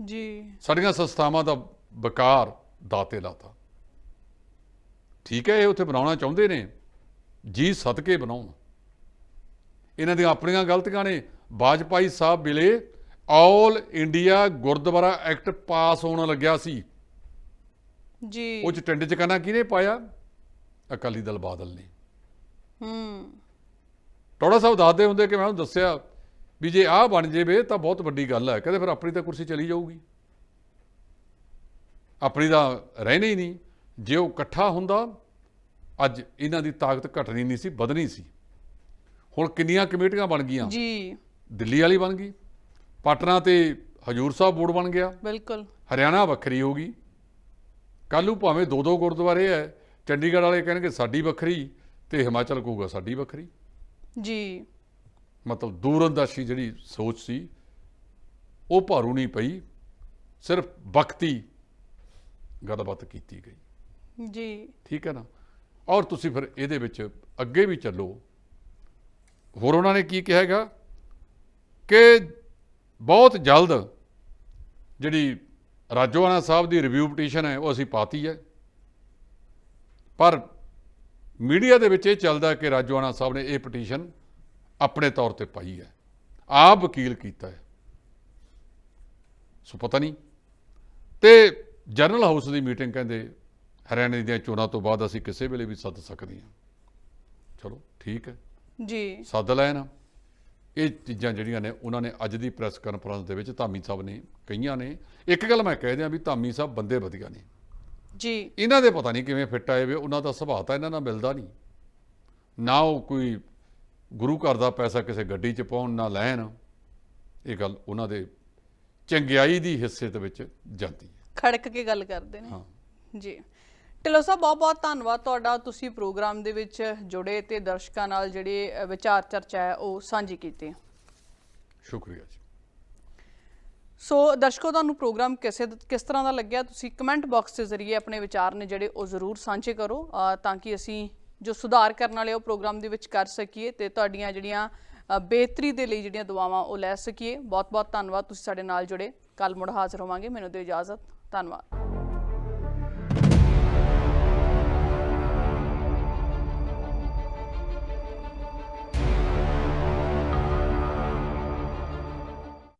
ਜੀ। ਸਾਡੀਆਂ ਸੰਸਥਾਵਾਂ ਦਾ ਵਿਕਾਰ ਦਾਤੇ ਲਾਤਾ। ਠੀਕ ਹੈ ਇਹ ਉੱਥੇ ਬਣਾਉਣਾ ਚਾਹੁੰਦੇ ਨੇ। ਜੀ ਸਦਕੇ ਬਣਾਉਣ। ਇਹਨਾਂ ਦੀਆਂ ਆਪਣੀਆਂ ਗਲਤੀਆਂ ਨੇ। ਬਾਜਪਾਈ ਸਾਹਿਬ ਵੇਲੇ all India Gurdwara act pass ਹੋਣ ਲੱਗਿਆ ਸੀ। ਜੀ। ਉਹ ਚ ਟਿੰਡ ਚ ਕਹਣਾ ਕਿਹਨੇ ਪਾਇਆ? ਅਕਾਲੀ ਦਲ ਬਾਦਲ ਨੇ। ਹੂੰ। ਟੋੜਾ ਸਾਹਿਬ ਦੱਸਦੇ ਹੁੰਦੇ ਕਿ ਮੈਂ ਉਹਨੂੰ ਦੱਸਿਆ ਵੀ ਜੇ ਆਹ ਬਣ ਜਾਵੇ ਤਾਂ ਬਹੁਤ ਵੱਡੀ ਗੱਲ ਹੈ। ਕਹਿੰਦੇ ਫਿਰ ਆਪਣੀ ਤਾਂ ਕੁਰਸੀ ਚਲੀ ਜਾਊਗੀ। ਆਪਣੀ ਤਾਂ ਰਹਿਣੀ ਹੀ ਨਹੀਂ। ਜੇ ਉਹ ਇਕੱਠਾ ਹੁੰਦਾ ਅੱਜ ਇਹਨਾਂ ਦੀ ਤਾਕਤ ਘਟਣੀ ਨਹੀਂ ਸੀ ਵਧਣੀ ਸੀ। ਹੁਣ ਕਿੰਨੀਆਂ ਕਮੇਟੀਆਂ ਬਣ ਗਈਆਂ? ਜੀ। ਦਿੱਲੀ ਵਾਲੀ ਬਣ ਗਈ। ਪਟਨਾ ਤੇ ਹਜੂਰ ਸਾਹਿਬ ਬੋਰਡ ਬਣ ਗਿਆ। ਬਿਲਕੁਲ। ਹਰਿਆਣਾ ਵੱਖਰੀ ਹੋ ਗਈ। ਕੱਲ੍ਹ ਨੂੰ ਭਾਵੇਂ ਦੋ ਦੋ ਗੁਰਦੁਆਰੇ ਹੈ ਚੰਡੀਗੜ੍ਹ ਵਾਲੇ ਕਹਿਣਗੇ ਸਾਡੀ ਵੱਖਰੀ ਤੇ ਹਿਮਾਚਲ ਕਹੂਗਾ ਸਾਡੀ ਵੱਖਰੀ। ਜੀ। ਮਤਲਬ ਦੂਰਅੰਦਾਜ਼ੀ ਜਿਹੜੀ ਸੋਚ ਸੀ ਉਹ ਭਾਰੂ ਨਹੀਂ ਪਈ ਸਿਰਫ ਵਕਤੀ ਗੱਲਬਾਤ ਕੀਤੀ ਗਈ। ਜੀ। ਠੀਕ ਹੈ ਨਾ? ਔਰ ਤੁਸੀਂ ਫਿਰ ਇਹਦੇ ਵਿੱਚ ਅੱਗੇ ਵੀ ਚੱਲੋ। ਹੋਰ ਉਹਨਾਂ ਨੇ ਕੀ ਕਿਹਾ ਹੈਗਾ? ਕਿ ਬਹੁਤ ਜਲਦ ਜਿਹੜੀ ਰਾਜੋਆਣਾ ਸਾਹਿਬ ਦੀ ਰਿਵਿਊ ਪਟੀਸ਼ਨ ਹੈ ਉਹ ਅਸੀਂ ਪਾਤੀ ਹੈ। ਪਰ ਮੀਡੀਆ ਦੇ ਵਿੱਚ ਇਹ ਚੱਲਦਾ ਕਿ ਰਾਜੋਆਣਾ ਸਾਹਿਬ ਨੇ ਇਹ ਪਟੀਸ਼ਨ ਆਪਣੇ ਤੌਰ ਤੇ ਪਾਈ ਹੈ। ਆਪ ਵਕੀਲ ਕੀਤਾ ਹੈ। ਸੋ ਪਤਾ ਨਹੀਂ। ਤੇ ਜਨਰਲ ਹਾਊਸ ਦੀ ਮੀਟਿੰਗ ਕਹਿੰਦੇ ਹਰਿਆਣੇ ਦੀਆਂ ਚੋਣਾਂ ਤੋਂ ਬਾਅਦ ਅਸੀਂ ਕਿਸੇ ਵੇਲੇ ਵੀ ਸੱਦ ਸਕਦੇ ਹਾਂ। ਚਲੋ ਠੀਕ ਹੈ। ਜੀ। ਸੱਦ ਲੈਣ ਇਹ ਚੀਜ਼ਾਂ ਜਿਹੜੀਆਂ ਨੇ ਉਹਨਾਂ ਨੇ ਅੱਜ ਦੀ ਪ੍ਰੈਸ ਕਾਨਫਰੰਸ ਦੇ ਵਿੱਚ ਧਾਮੀ ਸਾਹਿਬ ਨੇ ਕਹੀਆਂ ਨੇ। ਇੱਕ ਗੱਲ ਮੈਂ ਕਹਿ ਦਿਆਂ ਵੀ ਧਾਮੀ ਸਾਹਿਬ ਬੰਦੇ ਵਧੀਆ ਨੇ। ਜੀ। ਇਹਨਾਂ ਦੇ ਪਤਾ ਨਹੀਂ ਕਿਵੇਂ ਫਿੱਟ ਆਏ ਵੇ ਉਹਨਾਂ ਦਾ ਸੁਭਾਅ ਤਾਂ ਇਹਨਾਂ ਨਾਲ ਮਿਲਦਾ ਨਹੀਂ। ਨਾ ਉਹ ਕੋਈ ਗੁਰੂ ਘਰ ਦਾ ਪੈਸਾ ਕਿਸੇ ਗੱਡੀ 'ਚ ਪਾਉਣ ਨਾ ਲੈਣ ਇਹ ਗੱਲ ਉਹਨਾਂ ਦੇ ਚੰਗਿਆਈ ਦੀ ਹਿੱਸੇ ਦੇ ਵਿੱਚ ਜਾਂਦੀ ਹੈ। ਖੜਕ ਕੇ ਗੱਲ ਕਰਦੇ ਨੇ। ਹਾਂ। ਜੀ। ਢਿੱਲੋਂ ਸਾਹਿਬ ਬਹੁਤ ਬਹੁਤ ਧੰਨਵਾਦ ਤੁਹਾਡਾ। ਤੁਸੀਂ ਪ੍ਰੋਗਰਾਮ ਦੇ ਵਿੱਚ ਜੁੜੇ ਤੇ ਦਰਸ਼ਕਾਂ ਨਾਲ ਜਿਹੜੇ ਵਿਚਾਰ ਚਰਚਾ ਹੈ ਉਹ ਸਾਂਝੀ ਕੀਤੀ। ਸ਼ੁਕਰੀਆ ਜੀ। ਸੋ ਦਰਸ਼ਕੋ ਤੁਹਾਨੂੰ ਪ੍ਰੋਗਰਾਮ ਕਿਸੇ ਕਿਸ ਤਰ੍ਹਾਂ ਦਾ ਲੱਗਿਆ? ਤੁਸੀਂ ਕਮੈਂਟ ਬਾਕਸ ਦੇ ਜ਼ਰੀਏ ਆਪਣੇ ਵਿਚਾਰ ਨੇ ਜਿਹੜੇ ਉਹ ਜ਼ਰੂਰ ਸਾਂਝੇ ਕਰੋ ਤਾਂ ਕਿ ਅਸੀਂ ਜੋ ਸੁਧਾਰ ਕਰਨ ਵਾਲੇ ਉਹ ਪ੍ਰੋਗਰਾਮ ਦੇ ਵਿੱਚ ਕਰ ਸਕੀਏ ਤੇ ਤੁਹਾਡੀਆਂ ਜਿਹੜੀਆਂ ਬਿਹਤਰੀ ਦੇ ਲਈ ਜਿਹੜੀਆਂ ਦੁਆਵਾਂ ਉਹ ਲੈ ਸਕੀਏ। ਬਹੁਤ ਬਹੁਤ ਧੰਨਵਾਦ, ਤੁਸੀਂ ਸਾਡੇ ਨਾਲ ਜੁੜੇ। ਕੱਲ ਮੁੜ ਹਾਜ਼ਰ ਹੋਵਾਂਗੇ। ਮੈਨੂੰ ਦਿਓ ਇਜਾਜ਼ਤ। ਧੰਨਵਾਦ।